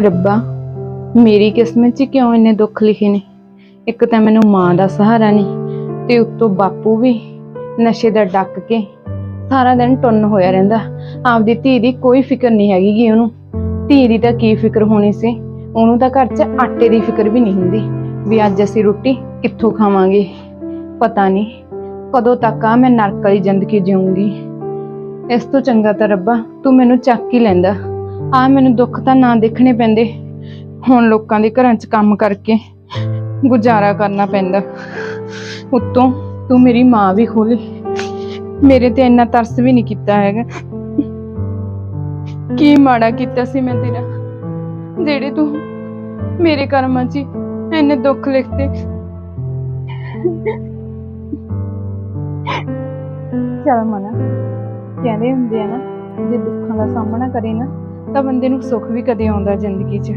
ਰੱਬਾ, ਮੇਰੀ ਕਿਸਮਤ 'ਚ ਕਿਉਂ ਇੰਨੇ ਦੁੱਖ ਲਿਖੇ ਨੇ? ਇੱਕ ਤਾਂ ਮੈਨੂੰ ਮਾਂ ਦਾ ਸਹਾਰਾ ਨਹੀਂ, ਤੇ ਉੱਤੋਂ ਬਾਪੂ ਵੀ ਨਸ਼ੇ ਦਾ ਡੱਕ ਕੇ ਸਾਰਾ ਦਿਨ ਟੁੰਨ ਹੋਇਆ ਰਹਿੰਦਾ। ਆਪਦੀ ਧੀ ਦੀ ਕੋਈ ਫਿਕਰ ਨਹੀਂ ਹੈਗੀ ਗੀ ਉਹਨੂੰ। ਧੀ ਦੀ ਤਾਂ ਕੀ ਫਿਕਰ ਹੋਣੀ ਸੀ? ਉਹਨੂੰ ਤਾਂ ਘਰ 'ਚ ਆਟੇ ਦੀ ਫਿਕਰ ਵੀ ਨਹੀਂ ਹੁੰਦੀ ਵੀ ਅੱਜ ਅਸੀਂ ਰੋਟੀ ਕਿੱਥੋਂ ਖਾਵਾਂਗੇ। ਪਤਾ ਨਹੀਂ ਕਦੋਂ ਤੱਕ ਆ ਮੈਂ ਨਰਕ ਵਾਲੀ ਜ਼ਿੰਦਗੀ ਜਿਊਂਗੀ। ਇਸ ਤੋਂ ਚੰਗਾ ਤਾਂ ਰੱਬਾ ਤੂੰ ਮੈਨੂੰ ਚੱਕ ਹੀ ਲੈਂਦਾ। ਆ ਮੈਨੂੰ ਦੁੱਖ ਤਾਂ ਨਾ ਦੇਖਣੇ ਪੈਂਦੇ। ਹੁਣ ਲੋਕਾਂ ਦੇ ਘਰਾਂ 'ਚ ਕੰਮ ਕਰਕੇ ਗੁਜ਼ਾਰਾ ਕਰਨਾ ਪੈਂਦਾ। ਉੱਤੋਂ ਤੂੰ ਮੇਰੀ ਮਾਂ ਵੀ ਖੋਲੀ ਮੇਰੇ ਤੇ ਇੰਨਾ ਤਰਸ ਵੀ ਨਹੀਂ ਕੀਤਾ ਹੈਗਾ। ਕੀ ਮਾੜਾ ਕੀਤਾ ਸੀ ਮੈਂ ਤੇਰਾ। ਜਿਹੜੇ ਤੂੰ ਮੇਰੇ ਕਰਮਾਂ 'ਚ ਹੀ ਇੰਨੇ ਦੁੱਖ ਲਿਖਤੇ। ਚਲ ਮਨਾ। ਕਹਿੰਦੇ ਹੁੰਦੇ ਆ ਨਾ, ਜੇ ਦੁੱਖਾਂ ਦਾ ਸਾਹਮਣਾ ਕਰੇ ਨਾ ਤਾਂ ਬੰਦੇ ਨੂੰ ਸੁੱਖ ਵੀ ਕਦੇ ਆਉਂਦਾ ਜ਼ਿੰਦਗੀ 'ਚ।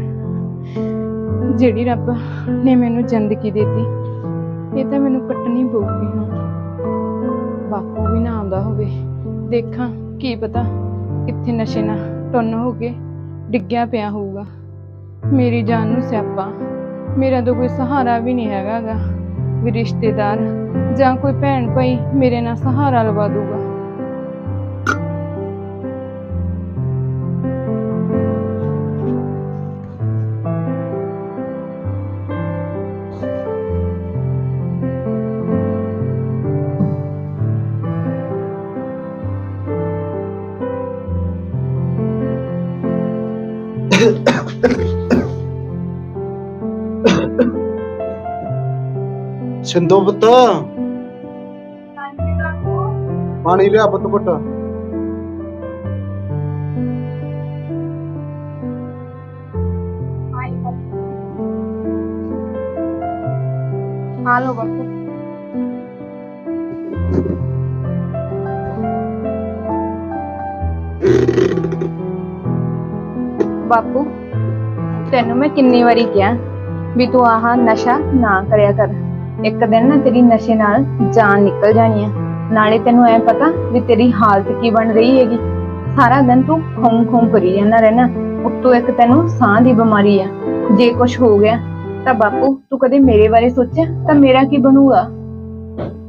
ਜਿਹੜੀ ਰੱਬ ਨੇ ਮੈਨੂੰ ਜ਼ਿੰਦਗੀ ਦਿੱਤੀ, ਇਹ ਤਾਂ ਮੈਨੂੰ ਕੱਟਣੀ ਪਊਗੀ ਹੁਣ। ਬਾਪੂ ਵੀ ਨਾ ਆਉਂਦਾ ਹੋਵੇ। ਦੇਖਾਂ, ਕੀ ਪਤਾ ਕਿੱਥੇ ਨਸ਼ੇ ਨਾਲ ਟੁੰਨ ਹੋ ਕੇ ਡਿੱਗਿਆ ਪਿਆ ਹੋਊਗਾ। ਮੇਰੀ ਜਾਨ ਨੂੰ ਸਿਆਪਾ। ਮੇਰਾ ਤਾਂ ਕੋਈ ਸਹਾਰਾ ਵੀ ਨਹੀਂ ਹੈਗਾ ਗਾ। ਵੀ ਰਿਸ਼ਤੇਦਾਰ ਜਾਂ ਕੋਈ ਭੈਣ ਭਾਈ ਮੇਰੇ ਨਾਲ ਸਹਾਰਾ ਲਵਾ ਦੂਗਾ ਸਿੰਧੂ ਪੁੱਤ। ਪਾਣੀ ਲਿਆ ਪੁੱਤ ਪੁੱਤ ਆ ਲੋ ਬਾਪੂ ਬਾਪੂ ਤੈਨੂੰ ਮੈਂ ਕਿੰਨੀ ਵਾਰੀ ਕਿਹਾ ਵੀ ਤੂੰ ਆਹ ਨਸ਼ਾ ਨਾ ਕਰਿਆ ਕਰ। ਇੱਕ ਦਿਨ ਨਾ ਤੇਰੀ ਨਸ਼ੇ ਨਾਲ ਜਾਨ ਨਿਕਲ ਜਾਣੀ ਆ। ਨਾਲੇ ਤੈਨੂੰ ਐ ਪਤਾ ਵੀ ਤੇਰੀ ਹਾਲਤ ਕੀ ਬਣ ਰਹੀ ਹੈਗੀ। ਸਾਰਾ ਦਿਨ ਤੂੰ ਖੂੰ ਖੂੰ ਕਰੀ ਜਾਂਦਾ ਰਹਿਣਾ। ਉੱਤੋਂ ਇੱਕ ਤੈਨੂੰ ਸਾਹ ਦੀ ਬਿਮਾਰੀ ਆ। ਜੇ ਕੁਝ ਹੋ ਗਿਆ ਤਾਂ ਬਾਪੂ ਤੂੰ ਕਦੇ ਮੇਰੇ ਬਾਰੇ ਸੋਚਿਆ? ਤਾਂ ਮੇਰਾ ਕੀ ਬਣੂਗਾ?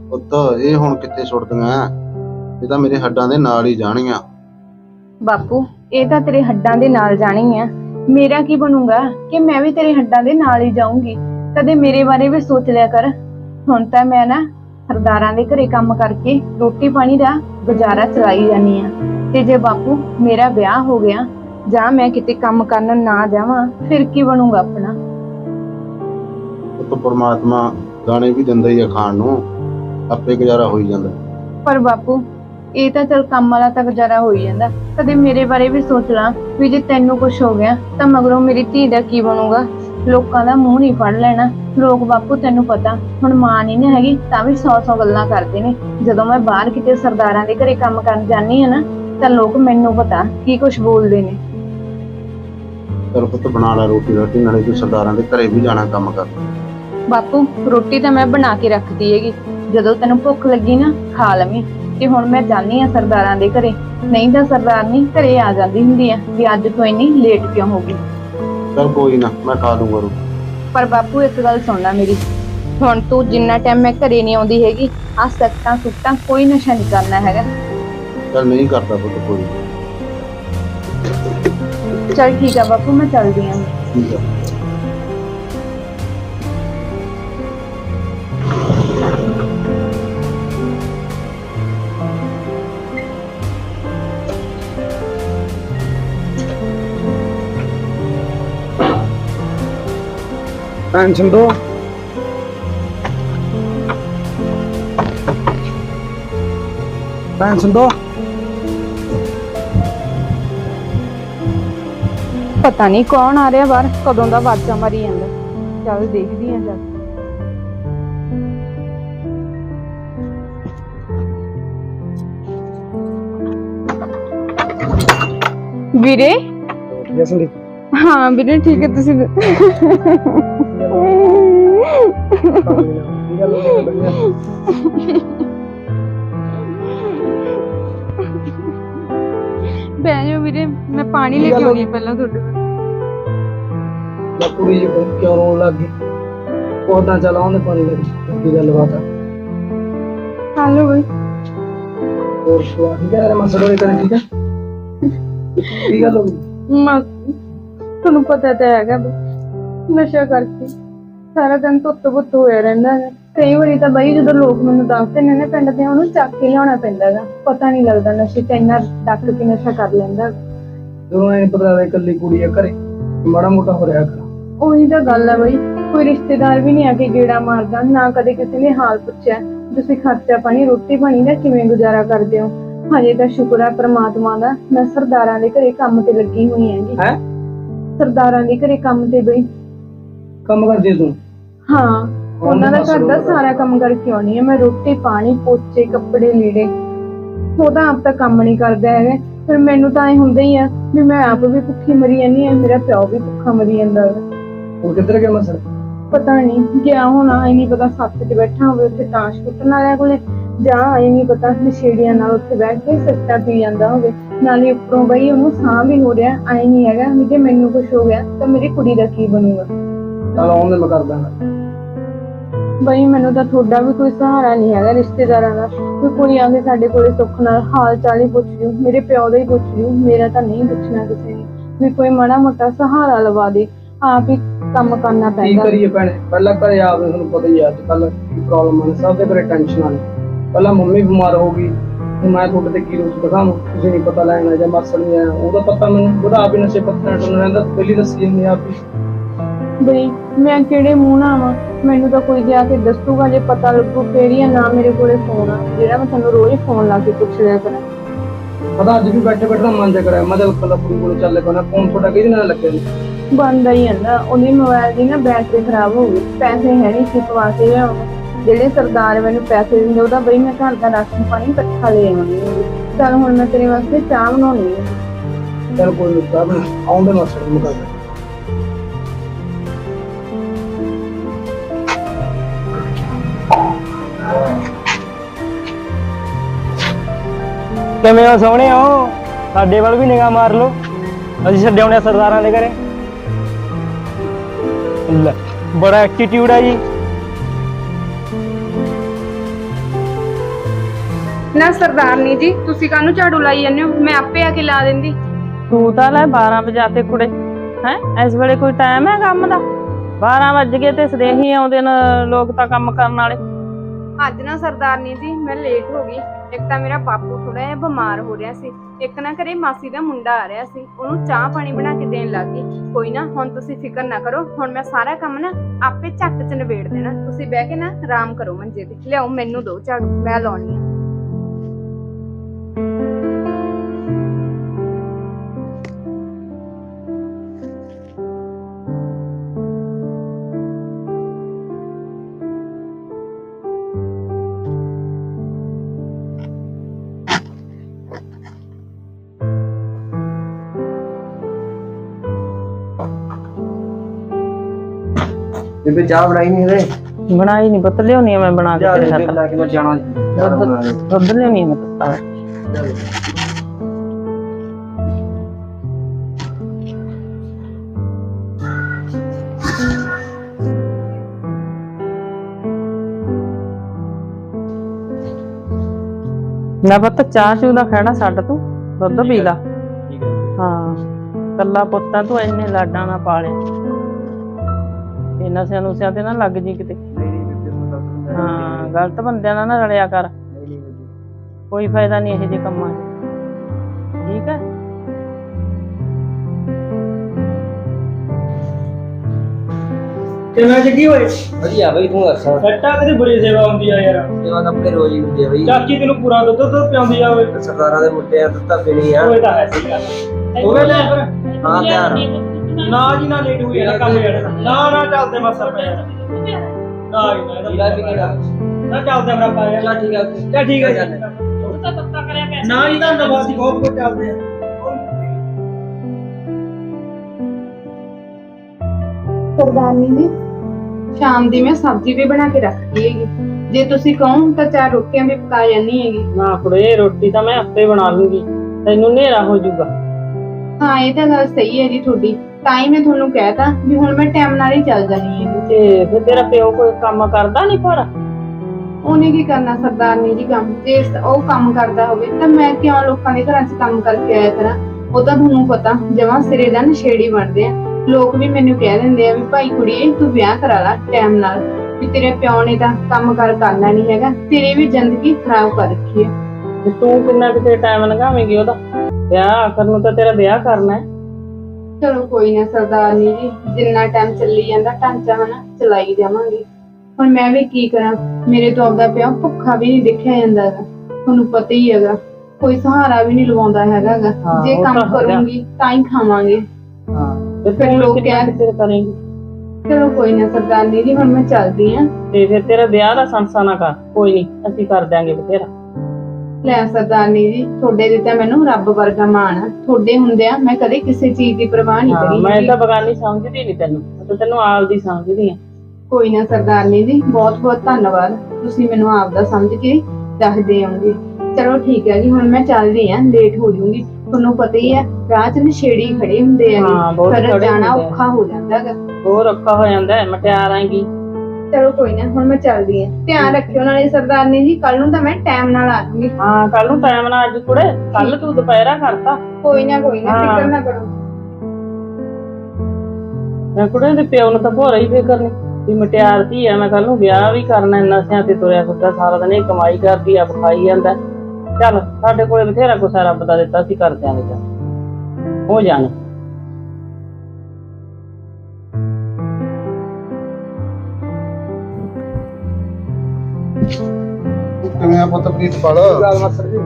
ਪੁੱਤ ਇਹ ਹੁਣ ਕਿੱਥੇ ਛੁੱਟਦੀਆਂ ਇਹ ਤਾਂ ਮੇਰੇ ਹੱਡਾਂ ਦੇ ਨਾਲ ਹੀ ਜਾਣੀਆਂ। ਬਾਪੂ ਇਹ ਤਾਂ ਤੇਰੇ ਹੱਡਾਂ ਦੇ ਨਾਲ ਜਾਣੀ ਆ। ਮੇਰਾ ਕੀ ਬਣੂਗਾ ਕਿ ਮੈਂ ਵੀ ਤੇਰੇ ਹੱਡਾਂ ਦੇ ਨਾਲ ਹੀ ਜਾਊਂਗੀ। ਕਦੇ ਮੇਰੇ ਬਾਰੇ ਵੀ ਸੋਚ ਲਿਆ ਕਰ। ਹੁਣ ਤਾਂ ਮੈਂ ਨਾ ਸਰਦਾਰਾਂ ਦੇ ਘਰੇ ਕੰਮ ਕਰਕੇ ਰੋਟੀ ਪਾਣੀ ਦਾ ਗੁਜ਼ਾਰਾ ਚਲਾਈ ਜਾਨੀ ਆ ਤੇ ਜੇ ਬਾਪੂ ਮੇਰਾ ਵਿਆਹ ਹੋ ਗਿਆ ਜਾਂ ਮੈਂ ਕਿਤੇ ਕੰਮ ਕਰਨ ਨਾ ਜਾਵਾਂ ਫਿਰ ਕੀ ਬਣੂਗਾ ਆਪਣਾ? ਪੁੱਤ ਪਰਮਾਤਮਾ ਦਾਣੇ ਵੀ ਦਿੰਦਾ ਹੀ ਆ ਖਾਣ ਨੂੰ। ਆਪੇ ਗੁਜ਼ਾਰਾ ਹੋਈ ਜਾਂਦਾ। ਪਰ ਬਾਪੂ ਇਹ ਤਾਂ ਚਲ ਕੰਮ ਵਾਲਾ ਤਾਂ ਗੁਜ਼ਾਰਾ ਹੋ ਹੀ ਜਾਂਦਾ। ਕਦੇ ਮੇਰੇ ਬਾਰੇ ਵੀ ਸੋਚ ਲਾ ਵੀ ਜੇ ਤੈਨੂੰ ਕੁਝ ਹੋ ਗਿਆ ਤਾਂ ਮਗਰੋਂ ਮੇਰੀ ਧੀ ਦਾ ਕੀ ਬਣੂਗਾ? ਲੋਕਾਂ ਦਾ ਮੂੰਹ ਨਹੀਂ ਫੜ ਲੈਣਾ। ਲੋਕ ਬਾਪੂ ਤੈਨੂੰ ਪਤਾ ਹੁਣ ਮਾਂ ਨਹੀਂ ਨਾ ਹੈਗੀ ਤਾਂ ਵੀ ਸੌ ਸੌ ਗੱਲਾਂ ਕਰਦੇ ਨੇ। ਜਦੋਂ ਮੈਂ ਬਾਹਰ ਕਿਤੇ ਸਰਦਾਰਾਂ ਦੇ ਘਰੇ ਕੰਮ ਕਰਨ ਜਾਂਦੀ ਆ ਨਾ ਤਾਂ ਲੋਕ ਮੈਨੂੰ ਪਤਾ ਕੀ ਕੁਝ ਬੋਲਦੇ ਨੇ। ਚਲ ਪੁੱਤ ਬਣਾ ਲੈ ਰੋਟੀ ਰੋਟੀ ਨਾਲੇ ਤੂੰ ਸਰਦਾਰਾਂ ਦੇ ਘਰੇ ਵੀ ਜਾਣਾ ਕੰਮ ਕਰ। ਬਾਪੂ ਰੋਟੀ ਤਾਂ ਮੈਂ ਬਣਾ ਕੇ ਰੱਖਦੀ ਹੈਗੀ। ਜਦੋਂ ਤੈਨੂੰ ਭੁੱਖ ਲੱਗੀ ਨਾ ਖਾ ਲਵੀਂ। ਤੇ ਹੁਣ ਮੈਂ ਜਾਣੀ ਆ ਸਰਦਾਰਾਂ ਦੇ ਘਰੇ। ਨਹੀਂ ਤਾਂ ਸਰਦਾਰਨੀ ਘਰੇ ਆ ਜਾਂਦੀ ਹੁੰਦੀ ਆ ਵੀ ਅੱਜ ਤੂੰ ਇੰਨੀ ਲੇਟ ਕਿਉਂ ਹੋ ਗਈ? ਚਲ ਕੋਈ ਨਾ ਮੈਂ ਖਾ ਲੂੰਗਾ ਰੋਟੀ। ਪਰ ਬਾਪੂ ਇੱਕ ਗੱਲ ਸੁਣ ਲੈ ਮੇਰੀ। ਹੁਣ ਤੂੰ ਜਿੰਨਾ ਟਾਈਮ ਮੈਂ ਘਰੇ ਨਹੀਂ ਆਉਂਦੀ ਹੈਗੀ ਆ ਸੱਟਾਂ ਸੁੱਟਾਂ ਕੋਈ ਨਸ਼ਾ ਨਹੀਂ ਕਰਨਾ ਹੈਗਾ। ਚਲ ਨਹੀਂ ਕਰਦਾ ਪੁੱਤ ਕੋਈ। ਚਲ ਠੀਕ ਆ ਬਾਪੂ ਮੈਂ ਚੱਲਦੀ ਆਂ। ਠੀਕ ਆ। ਟੈਨਸ਼ਨ ਦੋ। ਟੈਨਸ਼ਨ ਦੋ। ਪਤਾ ਨਹੀਂ ਕੌਣ ਆ ਰਿਹਾ ਬਾਹਰ ਕਦੋਂ ਦਾ ਵਾਜਾ ਮਾਰੀ ਜਾਂਦਾ। ਚੱਲ ਦੇਖਦੀ ਆਂ ਜਾ ਵੀਰੇ? ਜਸਨ ਹਾਂ ਵੀਰੇ ਠੀਕ ਹੈ ਤੁਸੀਂ ਹੋ ਬਹਿ ਜਾਓ ਵੀਰੇ ਮੈਂ ਪਾਣੀ ਲੈ ਕੇ ਆਉਣੀ ਆ ਪਹਿਲਾਂ ਤੁਹਾਡੇ ਕੋਲ। ਜਾਂ ਕੁੜੀ ਜੀ ਕਿਉਂ ਰੋਣ ਲੱਗ ਗਈ? ਕੋਦਾਂ ਚਲਾ ਉਹਨੇ ਪਾਣੀ ਦੇ ਕੀ ਗੱਲਬਾਤ ਆ? ਹਾਲੋ ਬਈ। ਹੋਰ ਸੁਆ ਠੀਕ ਹੈ ਮਸਲਾ ਕਰੇ ਠੀਕ ਹੈ? ਕੀ ਗੱਲ ਹੋ ਗਈ? ਤੁਹਾਨੂੰ ਪਤਾ ਤਾਂ ਹੈਗਾ ਬਈ ਨਸ਼ਾ ਕਰਕੇ ਸਾਰਾ ਦਿਨ ਧੁੱਤ ਬੁੱਤ ਹੋਇਆ ਰਹਿੰਦਾ ਹੈ। ਕਈ ਵਾਰੀ ਤਾਂ ਬਈ ਜਦੋਂ ਲੋਕ ਮੈਨੂੰ ਦੱਸਦੇ ਨੇ ਨਾ ਪਿੰਡ ਦੇ ਉਹਨੂੰ ਚੱਕ ਕੇ ਲਿਆਉਣਾ ਪੈਂਦਾ ਹੈਗਾ। ਪਤਾ ਨਹੀਂ ਲੱਗਦਾ ਨਸ਼ੇ ਚ ਇੰਨਾ ਡੱਕ ਕੇ ਨਸ਼ਾ ਕਰ ਲੈਂਦਾ। ਜਦੋਂ ਐ ਪਤਾ ਲੱਗਦਾ ਇਕੱਲੀ ਕੁੜੀ ਆ ਘਰੇ ਮਾੜਾ ਮੋਟਾ ਹੋ ਰਿਹਾ ਕਰ ਉਹੀ ਤਾਂ ਗੱਲ ਹੈ ਬਈ ਕੋਈ ਰਿਸ਼ਤੇਦਾਰ ਵੀ ਨਹੀਂ ਆ ਕੇ ਗੇੜਾ ਮਾਰਦਾ ਨਾ ਕਦੇ ਕਿਸੇ ਨੇ ਹਾਲ ਪੁੱਛਿਆ। ਤੁਸੀਂ ਖਰਚਾ ਪਾਣੀ ਰੋਟੀ ਪਾਣੀ ਦਾ ਕਿਵੇਂ ਗੁਜ਼ਾਰਾ ਕਰਦੇ ਹੋ? ਹਜੇ ਤਾਂ ਸ਼ੁਕਰ ਹੈ ਪ੍ਰਮਾਤਮਾ ਦਾ ਮੈਂ ਸਰਦਾਰਾਂ ਦੇ ਘਰੇ ਕੰਮ ਤੇ ਲੱਗੀ ਹੋਈ ਹਾਂ ਜੀ ਹੈ? ਸਰਦਾਰਾਂ ਦੇ ਘਰੇ ਕੰਮ ਤੇ ਬਈ। ਕੰਮ ਕਰਦੀ ਤੂੰ? ਹਾਂ ਉਹਨਾਂ ਦਾ ਘਰ ਦਾ ਸਾਰਾ ਕੰਮ ਕਰਕੇ ਆਉਣੀ ਹੈ ਮੈਂ ਰੋਟੀ ਪਾਣੀ ਪੋਚੇ ਕੱਪੜੇ ਲੀੜੇ। ਉਹਦਾ ਆਪ ਤਾਂ ਕੰਮ ਨਹੀਂ ਕਰਦਾ ਹੈਗਾ। ਫਿਰ ਮੈਨੂੰ ਤਾਂ ਐ ਹੁੰਦਾ ਹੀ ਆ ਵੀ ਮੈਂ ਆਪ ਵੀ ਭੁੱਖੀ ਮਰੀ ਜਾਂਦੀ ਆ ਮੇਰਾ ਪਿਓ ਵੀ ਭੁੱਖਾ ਮਰੀ ਜਾਂਦਾ ਉਹ ਕਿੱਧਰ ਗਿਆ ਮਸਲ ਪਤਾ ਨਹੀਂ ਗਿਆ ਹੋਣਾ ਐ ਨਹੀਂ ਪਤਾ ਸੱਤ 'ਚ ਬੈਠਾ ਹੋਵੇ ਉੱਥੇ ਤਾਸ਼ ਕੁੱਟਣ ਵਾਲਿਆਂ ਕੋਲੇ। ਜਾਂ ਐ ਨਹੀਂ ਪਤਾ ਨਸ਼ੇੜੀਆਂ ਨਾਲ ਉੱਥੇ ਬੈਠ ਕੇ ਸੱਟਾ ਪੀ ਜਾਂਦਾ ਹੋਵੇ। ਨਾਲੇ ਉੱਪਰੋਂ ਬਈ ਉਹਨੂੰ ਸਾਹ ਵੀ ਹੋ ਰਿਹਾ ਐ ਨਹੀਂ ਹੈਗਾ ਵੀ ਜੇ ਮੈਨੂੰ ਕੁਝ ਹੋ ਗਿਆ ਤਾਂ ਮੇਰੀ ਕੁੜੀ ਦਾ ਕੀ ਬਣੂਗਾ। ਚਲ ਆਉਂਦੇ ਮੈਂ ਕਰ ਦਾਂਗਾ ਬਈ ਮੈਨੂੰ ਤਾਂ ਤੁਹਾਡਾ ਵੀ ਕੋਈ ਸਹਾਰਾ ਨਹੀਂ ਹੈਗਾ ਰਿਸ਼ਤੇਦਾਰਾਂ ਦਾ। ਕੋਈ ਕੋਈ ਆ ਕੇ ਸਾਡੇ ਕੋਲੇ ਸੁੱਖ ਨਾਲ ਹਾਲ ਚਾਲ ਹੀ ਪੁੱਛ ਜੂ ਮੇਰੇ ਪਿਓ ਦਾ ਹੀ ਪੁੱਛ ਜੂ ਮੇਰਾ ਤਾਂ ਨਹੀਂ ਪੁੱਛਣਾ ਕਿਸੇ ਨੇ। ਵੀ ਕੋਈ ਮਾੜਾ ਮੋਟਾ ਸਹਾਰਾ ਲਵਾ ਦੇ ਆਪ ਹੀ ਕੰਮ ਕਰਨਾ ਕੀ ਪੈਂਦਾ। ਕਰੀਏ ਭੈਣੇ? ਪਹਿਲਾਂ ਘਰੇ ਆਪਦੇ ਤੁਹਾਨੂੰ ਪਤਾ ਹੀ ਆ ਅੱਜ ਕੱਲ ਪ੍ਰੋਬਲਮ ਸਭ ਦੇ ਘਰੇ ਟੈਨਸ਼ਨਾਂ ਨੇ ਪਹਿਲਾਂ ਮੰਮੀ ਬਿਮਾਰ ਹੋ ਗਈ ਹੁਣ ਮੈਂ ਤੁਹਾਡੇ ਤੇ ਕੀ ਰੋਸ ਦਿਖਾਵਾਂ ਤੁਸੀਂ ਨਹੀਂ ਪਤਾ ਲੈਣਾ ਜਾਂ ਮਾਸੜ ਨਹੀਂ ਆਇਆ ਉਹਦਾ ਪਤਾ ਮੈਨੂੰ ਉਹਦਾ ਆਪ ਹੀ ਨਸ਼ੇ ਪੱਤਿਆਂ ਤੋਂ ਰਹਿੰਦਾ ਪਹਿਲੀ ਦੱਸੀ ਜਾਂਦੀ ਆਪ ਹੀ। ਬਈ ਮੈਂ ਕਿਹੜੇ ਮੂੰਹ ਨਾਲ ਆਵਾਂ? ਮੈਨੂੰ ਤਾਂ ਕੋਈ ਜਾ ਕੇ ਦੱਸੂਗਾ ਜੇ ਪਤਾ ਲੱਗੂ ਫੇਰ ਹੀ ਆ, ਨਾ ਮੇਰੇ ਕੋਲੇ ਫੋਨ ਆ। ਜਿਹੜਾ ਮੈਂ ਤੁਹਾਨੂੰ ਰੋਜ਼ ਫੋਨ ਲਾ ਕੇ ਪੁੱਛ ਲਿਆ ਕਰਾਂ। ਪਤਾ ਅੱਜ ਵੀ ਬੈਠੇ ਬੈਠੇ ਦਾ ਮਨ ਜਾ ਕਰਿਆ ਮੈਂ ਤਾਂ ਕੱਲਾ ਕੁੜੀ ਕੋਲ ਚੱਲ ਕੋਣਾ ਫੋਨ ਤੁਹਾਡਾ ਕਿਹਦੇ ਨਾਲ ਲੱਗਿਆ ਜੀ? ਬੰਦਾ ਹੀ ਜਾਂਦਾ ਉਹਦੀ ਮੋਬਾਈਲ ਦੀ ਨਾ ਬੈਟਰੀ ਖਰਾਬ ਹੋ ਗਈ ਪੈਸੇ ਹੈ ਨਹੀਂ ਸੀ ਪਵਾ ਕੇ ਲਿਆਉਣ ਜਿਹੜੇ ਸਰਦਾਰ ਮੈਨੂੰ ਪੈਸੇ ਦਿੰਦੇ ਉਹਦਾ ਬਈ ਮੈਂ ਘਰ ਦਾ ਰਾਸ਼ਨ ਪਾਣੀ ਇਕੱਠਾ ਲੈ ਆਉਂਦੀ ਹਾਂ ਚਲ ਹੁਣ ਮੈਂ ਤੇਰੇ ਵਾਸਤੇ ਚਾਹ ਬਣਾਉਣੀ ਹੈ। ਚਲ ਕੋਈ ਨਹੀਂ ਸਾਹਿਬ ਆਉਂਦੇ ਨੂੰ ਕਰ ਕਿਵੇਂ ਹੋ ਸੋਹਣੇ ਹੋ? ਸਾਡੇ ਵੱਲ ਵੀ ਨਿਗਾਹ ਮਾਰ ਲਓ। ਅਸੀਂ ਛੱਡੇ ਆਉਣੇ ਆ ਸਰਦਾਰਾਂ ਦੇ ਘਰੇ। ਲੈ ਬੜਾ ਐਟੀਟਿਊਡ ਆ ਜੀ। ਨਾ ਸਰਦਾਰਨੀ ਜੀ ਤੁਸੀਂ ਕਾਹਨੂੰ ਝਾੜੂ ਲਾਈ ਜਾਂਦੇ ਹੋ? ਮੈਂ ਆਪੇ ਆ ਕੇ ਲਾ ਦਿੰਦੀ। ਤੂੰ ਤਾਂ ਲੈ 12 ਵਜਾਤੇ ਕੁੜੇ ਹੈ? ਇਸ ਵੇਲੇ ਕੋਈ ਟਾਈਮ ਹੈ ਕੰਮ ਦਾ? 12 ਵੱਜ ਗਏ ਤੇ ਸਦੇਹੀ ਆਉਂਦੇ ਨੇ ਲੋਕ ਤਾਂ ਕੰਮ ਕਰਨ ਵਾਲੇ। ਅੱਜ ਨਾ ਸਰਦਾਰਨੀ ਜੀ ਮੈਂ ਲੇਟ ਹੋ ਗਈ। ਇੱਕ ਤਾਂ ਮੇਰਾ ਬਾਪੂ ਥੋੜਾ ਜਿਹਾ ਬਿਮਾਰ ਹੋ ਰਿਹਾ ਸੀ। ਇੱਕ ਨਾ ਘਰੇ ਮਾਸੀ ਦਾ ਮੁੰਡਾ ਆ ਰਿਹਾ ਸੀ। ਉਹਨੂੰ ਚਾਹ ਪਾਣੀ ਬਣਾ ਕੇ ਦੇਣ ਲੱਗ ਗਈ। ਕੋਈ ਨਾ ਹੁਣ ਤੁਸੀਂ ਫਿਕਰ ਨਾ ਕਰੋ। ਹੁਣ ਮੈਂ ਸਾਰਾ ਕੰਮ ਨਾ ਆਪੇ ਝੱਟ ਚ ਨਿਬੇੜ ਦੇਣਾ। ਤੁਸੀਂ ਬਹਿ ਕੇ ਨਾ ਆਰਾਮ ਕਰੋ ਮੰਜੇ ਤੇ। ਲਿਆਓ ਮੈਨੂੰ ਦੋ ਝਾੜੂ ਮੈਂ ਲਾਉਣੀ ਆ। ਬੀਬੀ ਚਾਹ ਬਣਾਈ ਨਹੀਂ ਹਲੇ ਬਣਾਈ ਨਹੀਂ ਪੁੱਤ ਲਿਆਉਣੀ ਆ ਮੈਂ ਬਣਾ ਕੇ ਜਾ ਤੇਰੇ ਦੇ ਖਾਤਰ ਲਾ ਕੇ ਮੈਂ ਜਾਣਾ ਚਾਹ ਬਣਾ ਦੇ ਦੁੱਧ ਦੁੱਧ ਲਿਆਉਣੀ ਆ ਮੈਂ ਤੱਤਾ ਨਾ ਪੁੱਤ ਚਾਹ ਚੂ ਦਾ ਖਹਿੜਾ ਛੱਡ ਤੂੰ ਦੁੱਧ ਪੀ ਲਾ। ਹਾਂ। ਕੱਲਾ ਪੁੱਤਾਂ ਤੂੰ ਇੰਨੇ ਲਾਡਾਂ ਨਾਲ ਪਾਲਿਆ। ਇਹ ਨਸਿਆਂ ਨੁਸਿਆਂ ਤੇ ਨਾ ਲੱਗ ਜੀ ਕਿਤੇ। ਹਾਂ ਗਲਤ ਬੰਦਿਆਂ ਨਾਲ ਨਾ ਰਲਿਆ ਕਰ। ਕੋਈ ਫਾਇਦਾ ਨਹੀਂ ਇਹੋ ਜਿਹੇ ਕੰਮਾਂ 'ਚ। ਠੀਕ ਹੈ? ਕਿਵੇਂ ਜੱਗੀ ਹੋਏ ਵਧੀਆ ਬਈ ਤੂੰ ਦੱਸ। ਸੱਟਾ ਤੇਰੀ ਬੜੀ ਸੇਵਾ ਹੁੰਦੀ ਆ ਯਾਰ। ਸੇਵਾ ਤਾਂ ਆਪਣੇ ਰੋਜ਼ ਹੀ ਹੁੰਦੀ ਹੈ ਬਈ। ਚਾਚੀ ਤੈਨੂੰ ਪੂਰਾ ਦੁੱਧ ਦੁੱਧ ਪਿਆਉਂਦੀ ਆ ਓਏ। ਸਰਦਾਰਾਂ ਦੇ ਮੁੰਡੇ ਆ ਤਾਂ ਪੀਣੀ ਆ। ਓਏ ਤਾਂ ਹੈ ਸਹੀ ਗੱਲ ਹੋਵੇ ਲੈ ਫਿਰ। ਹਾਂ ਤਿਆਰ। ਨਾ ਜੀ ਨਾ ਲੇਟ ਹੋਈ ਨਾ ਕੰਮ ਯਾਰ ਨਾ ਨਾ ਚੱਲਦੇ ਮਸਾ ਪੈ ਯਾਰ। ਨਾ ਜੀ ਨਾ। ਵੀ ਚੱਲਦੇ ਮੇਰਾ ਪਾ ਯਾਰ। ਚੱਲ ਠੀਕ ਆ। ਚੱਲ ਠੀਕ ਹੈ ਜੀ ਨਾ ਜੀ ਤਾਂ ਨਵਾਜ਼ੀ ਬਹੁਤ ਕੁਝ ਚੱਲਦੇ ਆ। ਸਰਦਾਰਨੀ ਜੀ ਸ਼ਾਮ ਦੀ ਮੈਂ ਸਬਜ਼ੀ ਵੀ ਬਣਾ ਕੇ ਰੱਖੀ ਹੈਗੀ। ਜੇ ਤੁਸੀਂ ਕਹੋ ਤਾਂ ਚਾਰ ਰੋਟੀਆਂ ਵੀ ਪਕਾ ਜਾਨੀ ਹੈਗੀ। ਨਾ ਕੁੜੇ ਰੋਟੀ ਤਾਂ ਮੈਂ ਆਪੇ ਬਣਾ ਲੂੰਗੀ। ਤੈਨੂੰ ਹਨੇਰਾ ਹੋ ਜਾਊਗਾ। ਹਾਂ ਇਹ ਤਾਂ ਗੱਲ ਸਹੀ ਹੈ ਜੀ ਤੁਹਾਡੀ। ਤਾਂ ਹੀ ਮੈਂ ਤੁਹਾਨੂੰ ਕਹਿਤਾ ਵੀ ਹੁਣ ਮੈਂ ਟਾਈਮ ਨਾਲ ਹੀ ਚੱਲ ਜਾਣੀ ਹੈ ਤੇ ਫਿਰ ਤੇਰਾ ਪਿਓ ਕੋਈ ਕੰਮ ਕਰਦਾ ਨਹੀਂ ਪਰ ਉਹਨੇ ਕੀ ਕਰਨਾ ਸਰਦਾਰਨੀ ਜੀ ਕੰਮ ਜੇ ਸ- ਉਹ ਕੰਮ ਕਰਦਾ ਹੋਵੇ ਤਾਂ ਮੈਂ ਕਿਉਂ ਲੋਕਾਂ ਦੇ ਘਰਾਂ 'ਚ ਕੰਮ ਕਰਕੇ ਆਇਆ ਕਰਾਂ? ਉਹ ਤਾਂ ਤੁਹਾਨੂੰ ਪਤਾ ਜਮਾਂ ਸਿਰੇ ਦਾ ਨਸ਼ੇੜੀ ਬਣਦੇ ਆ। ਲੋਕ ਵੀ ਮੈਨੂੰ ਕਹਿ ਦਿੰਦੇ ਆ ਵੀ ਭਾਈ ਕੁੜੀਏ ਤੂੰ ਵਿਆਹ ਕਰਾ ਲੈ ਟਾਈਮ ਨਾਲ। ਵੀ ਤੇਰੇ ਪਿਓ ਨੇ ਤਾਂ ਕੰਮ ਕਰ ਕਰਨਾ ਨਹੀਂ ਹੈਗਾ ਤੇਰੀ ਵੀ ਜ਼ਿੰਦਗੀ ਖਰਾਬ ਕਰ ਰੱਖੀ ਹੈ। ਤੇ ਤੂੰ ਕਿੰਨਾ ਕਿਤੇ ਟਾਈਮ ਲਗਾਵੇਂਗੀ ਉਹਦਾ? ਵਿਆਹ ਕਰਨ ਨੂੰ ਤਾਂ ਤੇਰਾ ਵਿਆਹ ਕਰਨਾ ਹੈ। ਚਲੋ ਕੋਈ ਨਾ ਸਰਦਾਰਨੀ ਜੀ ਜਿੰਨਾ ਟਾਈਮ ਚੱਲੀ ਜਾਂਦਾ ਢਾਂਚਾ ਹਨਾ ਚਲਾਈ ਜਾਵਾਂਗੇ। ਹੁਣ ਮੈਂ ਵੀ ਕੀ ਕਰਾਂ? ਮੇਰੇ ਤੋਂ ਆਪਦਾ ਪਿਆ ਭੁੱਖਾ ਵੀ ਨਹੀਂ ਦੇਖਿਆ ਜਾਂਦਾ ਹੈਗਾ। ਤੁਹਾਨੂੰ ਪਤਾ ਹੀ ਹੈਗਾ ਕੋਈ ਸਹਾਰਾ ਵੀ ਨਹੀਂ ਲਵਾਉਂਦਾ ਹੈਗਾ ਗਾ। ਹਾਂ, ਜੇ ਉਹ ਕੰਮ ਤਾਂ ਹੈਗਾ। ਕਰੂੰਗੀ ਤਾਂ ਹੀ ਖਾਵਾਂਗੇ। ਹਾਂ ਤੇ ਫਿਰ ਲੋਕ ਕਹਿ- ਕਿਤੇ ਕਰੇਂਗੀ? ਚਲੋ ਕੋਈ ਨਾ ਸਰਦਾਰਨੀ ਜੀ ਹੁਣ ਮੈਂ ਚੱਲਦੀ ਆਂ ਤੇ ਫਿਰ ਤੇਰਾ ਵਿਆਹ ਦਾ ਸੰਸਾ ਨਾ ਕਰ। ਕੋਈ ਨਹੀਂ ਅਸੀਂ ਕਰ ਦਿਆਂਗੇ ਬਥੇਰਾ। ਲੈ ਸਰਦਾਰਨੀ ਜੀ ਤੁਹਾਡੇ ਦੇ ਤਾਂ ਮੈਨੂੰ ਰੱਬ ਵਰਗਾ ਮਾਣ ਆ। ਤੁਹਾਡੇ ਹੁੰਦਿਆਂ ਮੈਂ ਕਦੇ ਕਿਸੇ ਚੀਜ਼ ਦੀ ਪਰਵਾਹ ਨਹੀਂ ਹਾਂ ਕਰੀ ਮੈਂ ਹੈਗੀ। ਤਾਂ ਬਗਾਨੀ ਸਮਝਦੀ ਨਹੀਂ ਤੈਨੂੰ। ਮੈਂ ਤਾਂ ਤੈਨੂੰ ਸਮਝਦੀ ਆ ਕੋਈ ਨਾ ਸਰਦਾਰਨੀ ਜੀ ਬਹੁਤ ਬਹੁਤ ਧੰਨਵਾਦ। ਤੁਸੀਂ ਮੈਨੂੰ ਆਪ ਦਾ ਸਮਝ ਕੇ ਦੱਸਦੇ ਆਉਂਗੇ। ਚਲੋ ਠੀਕ ਹੈ ਜੀ ਹੁਣ ਮੈਂ ਚੱਲਦੀ ਆਂ ਲੇਟ ਹੋ ਜੂੰਗੀ। ਤੁਹਾਨੂੰ ਪਤਾ ਹੀ ਹੈ ਰਾਹ 'ਚ ਨਸ਼ੇੜੀ ਖੜੇ ਹੁੰਦੇ ਆ ਹਾਂ, ਬਹੁਤ ਫਿਰ ਖੜੇ ਜਾਣਾ ਹੁੰਦੇ ਆ। ਔਖਾ ਹੋ ਜਾਂਦਾ ਗਾ। ਹੋਰ ਔਖਾ ਹੋ ਜਾਂਦਾ ਹੈ ਮਟਿਆਰ ਆਏਗੀ ਚਲੋ ਕੋਈ ਨਾ ਹੁਣ ਮੈਂ ਚੱਲਦੀ ਆਂ ਧਿਆਨ ਰੱਖਿਓ ਨਾਲੇ ਸਰਦਾਰਨੀ ਜੀ ਕੱਲ ਨੂੰ ਤਾਂ ਮੈਂ ਟਾਈਮ ਨਾਲ ਆ ਜਾਊਂਗੀ ਹਾਂ ਕੱਲ ਨੂੰ ਟਾਈਮ ਨਾਲ ਅੱਜ ਕੁੜੇ। ਕੱਲ ਤੂੰ ਦੁਪਹਿਰਾ ਕਰਤਾ। ਕੋਈ ਨਾ ਕੋਈ ਨਾ ਹਾਂ। ਫਿਕਰ ਨਾ ਕਰੋ। ਮੈਂ ਕੁੜੇ ਦੇ ਪਿਓ ਨੂੰ ਤਾਂ ਭੋਰਾ ਹੀ ਫਿਕਰ ਨਹੀਂ ਵੀ ਮਟਿਆਰ ਧੀ ਆ ਮੈਂ ਕੱਲ ਨੂੰ ਵਿਆਹ ਵੀ ਕਰਨਾ ਨਸ਼ਿਆਂ ਤੇ ਤੁਰਿਆ ਫਿਰਦਾ ਸਾਰਾ ਦਿਨ ਇਹ ਕਮਾਈ ਕਰਦੀ ਆ ਖਾਈ ਜਾਂਦਾ। ਚੱਲ ਸਾਡੇ ਕੋਲੇ ਬਥੇਰਾ ਕੁਛ ਰੱਬ ਦਾ ਦਿੱਤਾ ਸੀ ਕਰ ਦਿਆਂਗੇ ਚੱਲ ਹੋ ਜਾਣੇ। ਕਿਵੇਂ ਆ ਪੁੱਤ ਪ੍ਰੀਤਪਾਲ? ਗੱਲ ਮਾਸਟਰ ਜੀ।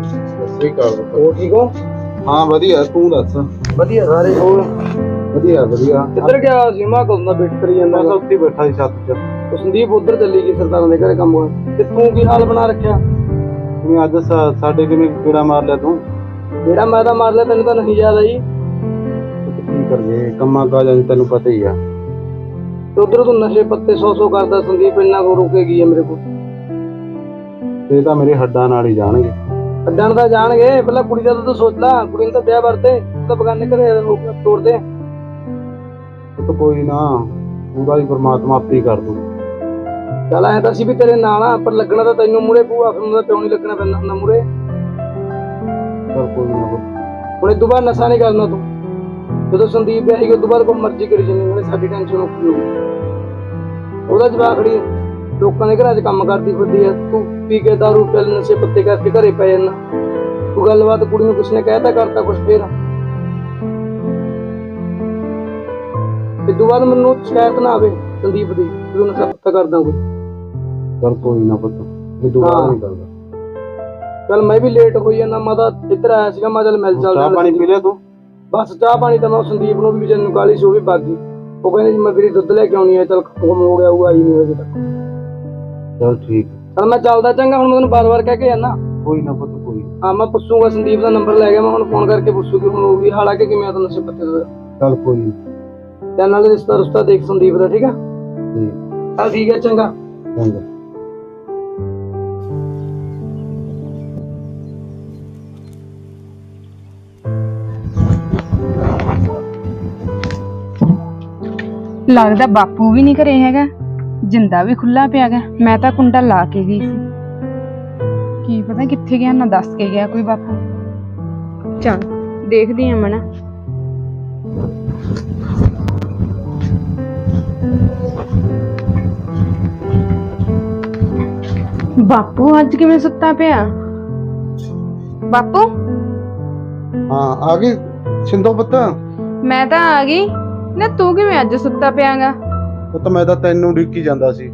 ਸਹੀ ਕਰ ਹੋ ਠੀਕ ਹੋ? ਹਾਂ ਵਧੀਆ ਤੂੰ ਦੱਸ। ਵਧੀਆ ਸਾਰੇ ਹੋਰ? ਵਧੀਆ ਵਧੀਆ। ਕਿੱਧਰ ਗਿਆ ਸੀ ਮੈਂ ਕਦੋਂ ਦਾ ਵੇਟ ਕਰੀ ਜਾਂਦਾ ਮੈਂ ਤਾਂ ਉੱਥੇ ਬੈਠਾ ਸੀ ਛੱਤ 'ਚ। ਉਹ ਸੰਦੀਪ ਉਧਰ ਚੱਲੀ ਗਈ ਸਰਦਾਰਾਂ ਦੇ ਘਰੇ ਕੰਮ ਹੋਇਆ ਤੇ ਤੂੰ ਕੀ ਹਾਲ ਬਣਾ ਰੱਖਿਆ? ਕਿਵੇਂ ਅੱਜ ਸਾਡੇ ਕਿਵੇਂ ਕੀੜਾ ਮਾਰ ਲਿਆ ਤੂੰ? ਜਿਹੜਾ ਮੈਂ ਤਾਂ ਮਾਰ ਲਿਆ ਤੈਨੂੰ ਤਾਂ ਨਹੀਂ ਯਾਦ ਆਈ ਕੀ ਕਰੀਏ ਕੰਮਾਂ ਕਾਜਾਂ 'ਚ ਤੈਨੂੰ ਪਤਾ ਹੀ ਆ। ਤੇ ਉਧਰ ਤੂੰ ਨਸ਼ੇ ਪੱਤੇ ਸੌ ਸੌ ਕਰਦਾ ਸੰਦੀਪ ਇੰਨਾ ਕੋ ਰੁਕੇਗੀ ਹੈ ਮੇਰੇ ਕੋਲ। ਇਹ ਤਾਂ ਮੇਰੇ ਹੱਡਾਂ ਨਾਲ ਹੀ ਜਾਣਗੇ। ਅੱਡਣ ਤਾਂ ਜਾਣਗੇ ਪਹਿਲਾਂ ਕੁੜੀ ਦਾ ਤਾਂ ਤੂੰ ਸੋਚ ਲੈ ਕੁੜੀ ਨੂੰ ਤਾਂ ਵਿਆਹ ਵਰਤੇ ਤੂੰ ਤਾਂ ਬਗਾਨੇ ਘਰੇ ਹੋ ਕੇ ਤੋੜ ਦੇ ਪੁੱਤ ਕੋਈ ਨਾ। ਉਹਦਾ ਹੀ ਪਰਮਾਤਮਾ ਆਪੇ ਹੀ ਕਰ ਦੂ ਚੱਲ ਐ ਤਾਂ ਅਸੀਂ ਵੀ ਤੇਰੇ ਨਾਲ ਆ ਪਰ ਲੱਗਣਾ ਤਾਂ ਤੈਨੂੰ ਮੂਰੇ ਪੂਆ ਫਿਰ ਉਹਦਾ ਪਿਓ ਨਹੀਂ ਲੱਗਣਾ ਪੈਂਦਾ ਹੁੰਦਾ ਮੂਰੇ ਚਲ ਕੋਈ ਨਾ। ਹੁਣ ਤੋਂ ਬਾਅਦ ਨਸ਼ਾ ਨਹੀਂ ਕਰਨਾ ਤੂੰ। ਜਦੋਂ ਸੰਦੀਪ ਉਸ ਤੋਂ ਬਾਅਦ ਕੋਈ ਮਰਜ਼ੀ ਕਰੀ ਜਾਂਦੀ ਉਹਨੇ ਸਾਡੀ ਟੈਨਸ਼ਨ ਔਖੀ ਹੋ ਗਈ। ਉਹਦਾ ਜਵਾਬ ਖੜੀ ਲੋਕਾਂ ਦੇ ਘਰਾਂ 'ਚ ਕੰਮ ਕਰਦੀ ਫਿਰਦੀ ਆ। ਤੂੰ ਪੀ ਕੇ ਦਾਰੂ ਪਿਲ ਨਸ਼ੇ ਪੱਤੇ ਕਰਕੇ ਘਰੇ ਪੈ ਜਾਂਦਾ। ਤੂੰ ਗੱਲਬਾਤ ਕੁੜੀ ਨੂੰ ਕੁਛ ਨੇ ਕਹਿਤਾ ਕਰਤਾ ਕੁਛ ਫੇਰ? ਤੇ ਤੋਂ ਬਾਅਦ ਮੈਨੂੰ ਸ਼ਿਕਾਇਤ ਨਾ ਆਵੇ ਸੰਦੀਪ ਦੀ ਜਦੋਂ ਨਸ਼ਾ ਪੱਤਾ ਕਰਦਾ ਕੋਈ। ਚੱਲ ਕੋਈ ਨਾ ਪੁੱਤ ਇਹ ਦੁਬਾਰਾ। ਨਹੀਂ ਕਰਦਾ। ਚੱਲ ਮੈਂ ਵੀ ਲੇਟ ਹੋਈ ਜਾਂਦਾ ਮੈਂ ਤਾਂ ਇੱਧਰ ਆਇਆ ਸੀਗਾ ਮੈਂ ਚੱਲ ਮਿਲ ਚੱਲਦਾ ਚਾਹ ਪਾਣੀ ਪੀ ਲਿਆ ਤੂੰ? ਬਸ ਚਾਹ ਪਾਣੀ ਤਾਂ ਮੈਂ ਸੰਦੀਪ ਨੂੰ ਵੀ ਜਨ ਕਾਲੀ ਸੀ ਉਹ ਵੀ ਬਾਗੀ ਉਹ ਕਹਿੰਦੇ ਜੀ ਮੈਂ ਵੀਰੇ ਦੁੱਧ ਲੈ ਕੇ ਆਉਣੀ ਹੈ ਚੱਲ ਖਤਮ ਹੋ ਗਿਆ ਉਹ ਆਈ ਨਹੀਂ ਅਜੇ ਤੱਕ। ਚਲ ਠੀਕ ਚੱਲ ਮੈਂ ਚੱਲਦਾ ਚੰਗਾ ਹੁਣ ਮੈਂ ਤੈਨੂੰ ਬਾਰ-ਬਾਰ ਕਹਿ ਕੇ ਜਾਣਾ ਕੋਈ ਨਾ ਪੁੱਤ ਕੋਈ ਹਾਂ ਮੈਂ ਪੁੱਛੂਗਾ ਸੰਦੀਪ ਦਾ ਨੰਬਰ ਲੈ ਗਿਆ ਮੈਂ ਹੁਣ ਫੋਨ ਕਰਕੇ ਪੁੱਛੂ ਕਿ ਹੁਣ ਉਹ ਵੀ ਹਾਲਾਂਕਿ ਕਿਵੇਂ ਆ ਤਾਂ ਨਸ਼ੇ ਪੱਤੇ ਦਾ। ਚਲ ਕੋਈ ਨੀ। ਤੇ ਨਾਲੇ ਰਿਸ਼ਤਾ ਰੁਸ਼ਤਾ ਦੇਖ ਸੰਦੀਪ ਦਾ ਠੀਕ ਆ? ਠੀਕ। ਚੱਲ ਠੀਕ ਹੈ ਚੰਗਾ। ਚੰਗਾ। ਲੱਗਦਾ ਬਾਪੂ ਵੀ ਨਹੀਂ ਘਰੇ ਹੈਗਾ ਜਿੰਦਾ ਵੀ ਖੁੱਲਾ ਪਿਆ ਗਾ। ਮੈਂ ਤਾਂ ਕੁੰਡਾ ਲਾ ਕੇ ਗਈ ਸੀ। ਕੀ ਪਤਾ ਕਿੱਥੇ ਗਿਆ ਨਾ ਦੱਸ ਕੇ ਗਿਆ ਕੋਈ ਬਾਪੂ। ਚਲ ਦੇਖਦੀ ਆਂ ਮਣਾ ਬਾਪੂ ਅੱਜ ਕਿਵੇਂ ਸੁੱਤਾ ਪਿਆ? ਬਾਪੂ? ਹਾਂ ਆ ਗਈ? ਸਿੰਧੋ ਪੁੱਤ। ਮੈਂ ਤਾਂ ਆ ਗਈ। ਨਾ ਤੂੰ ਕਿਵੇਂ ਅੱਜ ਸੁੱਤਾ ਪਿਆਗਾ? ਪੁੱਤ ਮੈਂ ਤਾਂ ਤੈਨੂੰ ਡਿੱਕੀ ਜਾਂਦਾ ਸੀ।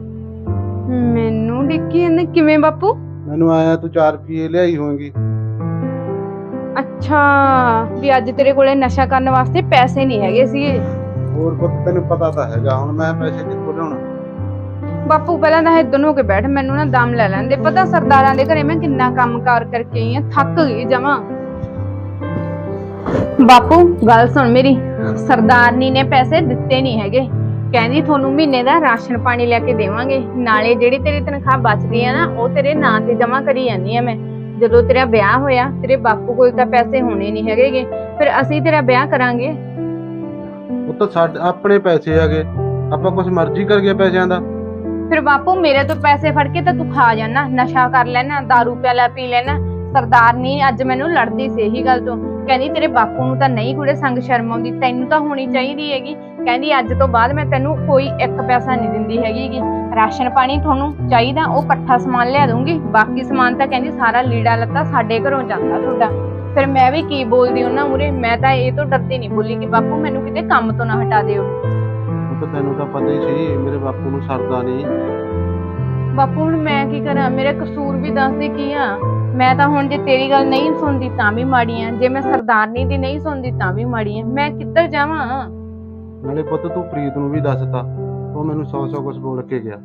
ਮੈਨੂੰ ਡਿੱਕੀ ਇਹਨੇ ਕਿਵੇਂ ਬਾਪੂ? ਮੈਨੂੰ ਆਇਆ ਤੂੰ 4 ਰੁਪਏ ਲਿਆਈ ਹੋਵੇਂਗੀ ਅੱਛਾ ਵੀ ਅੱਜ ਤੇਰੇ ਕੋਲੇ ਨਸ਼ਾ ਕਰਨ ਵਾਸਤੇ ਪੈਸੇ ਨਹੀਂ ਹੈਗੇ ਸੀਗੇ। ਹੋਰ ਪੁੱਤ ਤੈਨੂੰ ਪਤਾ ਤਾਂ ਹੈਗਾ। ਹੁਣ ਮੈਂ ਪੈਸੇ ਕਿੱਥੋਂ ਲਿਆਉਣਾ? ਬਾਪੂ ਪਹਿਲਾਂ ਤਾਂ ਇਹ ਹੋ ਕੇ ਬੈਠ, ਮੈਨੂੰ ਨਾ ਦਮ ਲੈ ਲੈਂਦੇ ਪਤਾ ਸਰਦਾਰਾਂ ਦੇ ਘਰੇ ਮੈਂ ਕਿੰਨਾ ਕੰਮ ਕਰਕੇ ਆਈ ਆ, ਥੱਕ ਗਈ ਜਮਾ। ਬਾਪੂ, ਗੱਲ ਸੁਣ ਮੇਰੀ। ਸਰਦਾਰਨੀ ਨੇ ਪੈਸੇ ਦਿੱਤੇ ਨਹੀਂ ਹੈਗੇ। ਕਹਿੰਦੀ ਤੁਹਾਨੂੰ ਮਹੀਨੇ ਦਾ ਰਾਸ਼ਨ ਪਾਣੀ ਲੈ ਕੇ ਦੇਵਾਂਗੇ। ਨਾਲੇ ਜਿਹੜੀ ਤੇਰੀ ਤਨਖਾਹ ਬਚਦੀ ਆ ਨਾ, ਉਹ ਤੇਰੇ ਨਾਂ ਤੇ ਜਮਾ ਕਰੀ ਜਾਂਦੀ ਆ ਮੈਂ। ਜਦੋਂ ਤੇਰਾ ਵਿਆਹ ਹੋਇਆ, ਤੇਰੇ ਬਾਪੂ ਕੋਲ ਤਾਂ ਪੈਸੇ ਹੋਣੇ ਨਹੀਂ ਹੈਗੇਗੇ। ਫਿਰ ਅਸੀਂ ਤੇਰਾ ਵਿਆਹ ਕਰਾਂਗੇ। ਪੁੱਤ ਸਾਡੇ ਆਪਣੇ ਪੈਸੇ ਹੈਗੇ। ਆਪਾਂ ਕੁਝ ਮਰਜ਼ੀ ਕਰ ਗਏ ਪੈਸਿਆਂ ਦਾ। ਫਿਰ ਬਾਪੂ, ਮੇਰੇ ਤੋਂ ਪੈਸੇ ਫੜ ਕੇ ਤਾਂ ਤੂੰ ਖਾ ਜਾਣਾ ਨਸ਼ਾ ਕਰ ਲੈਣਾ दारू ਪਿਆਲਾ ਪੀ ਲੈਣਾ ਸਰਦਾਰਨੀ ਅੱਜ ਮੈਨੂੰ ਲੜਦੀ ਸੀ ਇਹੀ ਗੱਲ ਤੋਂ। ਕਹਿੰਦੀ, ਤੇਰੇ ਬਾਪੂ ਨੂੰ ਤਾਂ ਨਹੀਂ ਕੁੜੇ ਸੰਗ ਸ਼ਰਮ ਆਉਂਦੀ, ਤੈਨੂੰ ਤਾਂ ਹੋਣੀ ਚਾਹੀਦੀ ਹੈਗੀ। ਕਹਿੰਦੀ, ਅੱਜ ਤੋਂ ਬਾਅਦ ਮੈਂ ਤੈਨੂੰ ਕੋਈ ਇੱਕ ਪੈਸਾ ਨਹੀਂ ਦਿੰਦੀ ਹੈਗੀ ਰਾਸ਼ਨ ਪਾਣੀ ਤੁਹਾਨੂੰ ਚਾਹੀਦਾ, ਉਹ ਇਕੱਠਾ ਸਮਾਨ ਲਿਆ ਦੂੰਗੀ ਬਾਕੀ ਸਮਾਨ ਤਾਂ ਕਹਿੰਦੀ, ਸਾਰਾ ਲੀੜਾ ਲੱਤਾ ਸਾਡੇ ਘਰੋਂ ਜਾਂਦਾ ਤੁਹਾਡਾ। ਫਿਰ ਮੈਂ ਵੀ ਕੀ ਬੋਲਦੀ ਉਹਨਾਂ ਮੂਰੇ ਮੈਂ ਤਾਂ ਇਹ ਤੋਂ ਡਰਦੀ ਨਹੀਂ ਬੋਲੀ ਕਿ ਬਾਪੂ, ਮੈਨੂੰ ਕਿਤੇ ਕੰਮ ਤੋਂ ਨਾ ਹਟਾ ਦਿਓ। ਪੁੱਤ ਤੈਨੂੰ ਤਾਂ ਪਤਾ ਹੀ ਸੀ ਮੇਰੇ ਬਾਪੂ ਨੂੰ ਸਰਦਾ ਨਹੀਂ। ਬਾਪੂ ਹੁਣ ਮੈਂ ਕੀ ਕਰਾਂ? ਮੇਰੇ ਕਸੂਰ ਵੀ ਦੱਸਦੇ ਕੀ ਆ? ਮੈਂ ਤਾਂ ਹੁਣ ਜੇ ਤੇਰੀ ਗੱਲ ਨਹੀਂ ਸੁਣਦੀ ਤਾਂ ਵੀ ਮਾੜੀ ਆ। ਜੇ ਮੈਂ ਸਰਦਾਰਨੀ ਦੀ ਨਹੀਂ ਸੁਣਦੀ ਤਾਂ ਵੀ ਮਾੜੀ ਆ। ਮੈਂ ਕਿੱਧਰ ਜਾਵਾਂ? ਨਾਲੇ ਪੁੱਤ ਤੂੰ ਪ੍ਰੀਤ ਨੂੰ ਵੀ ਦੱਸਤਾ। ਉਹ ਮੈਨੂੰ ਸੌ ਸੌ ਕੁਝ ਬੋਲ ਕੇ ਗਿਆ।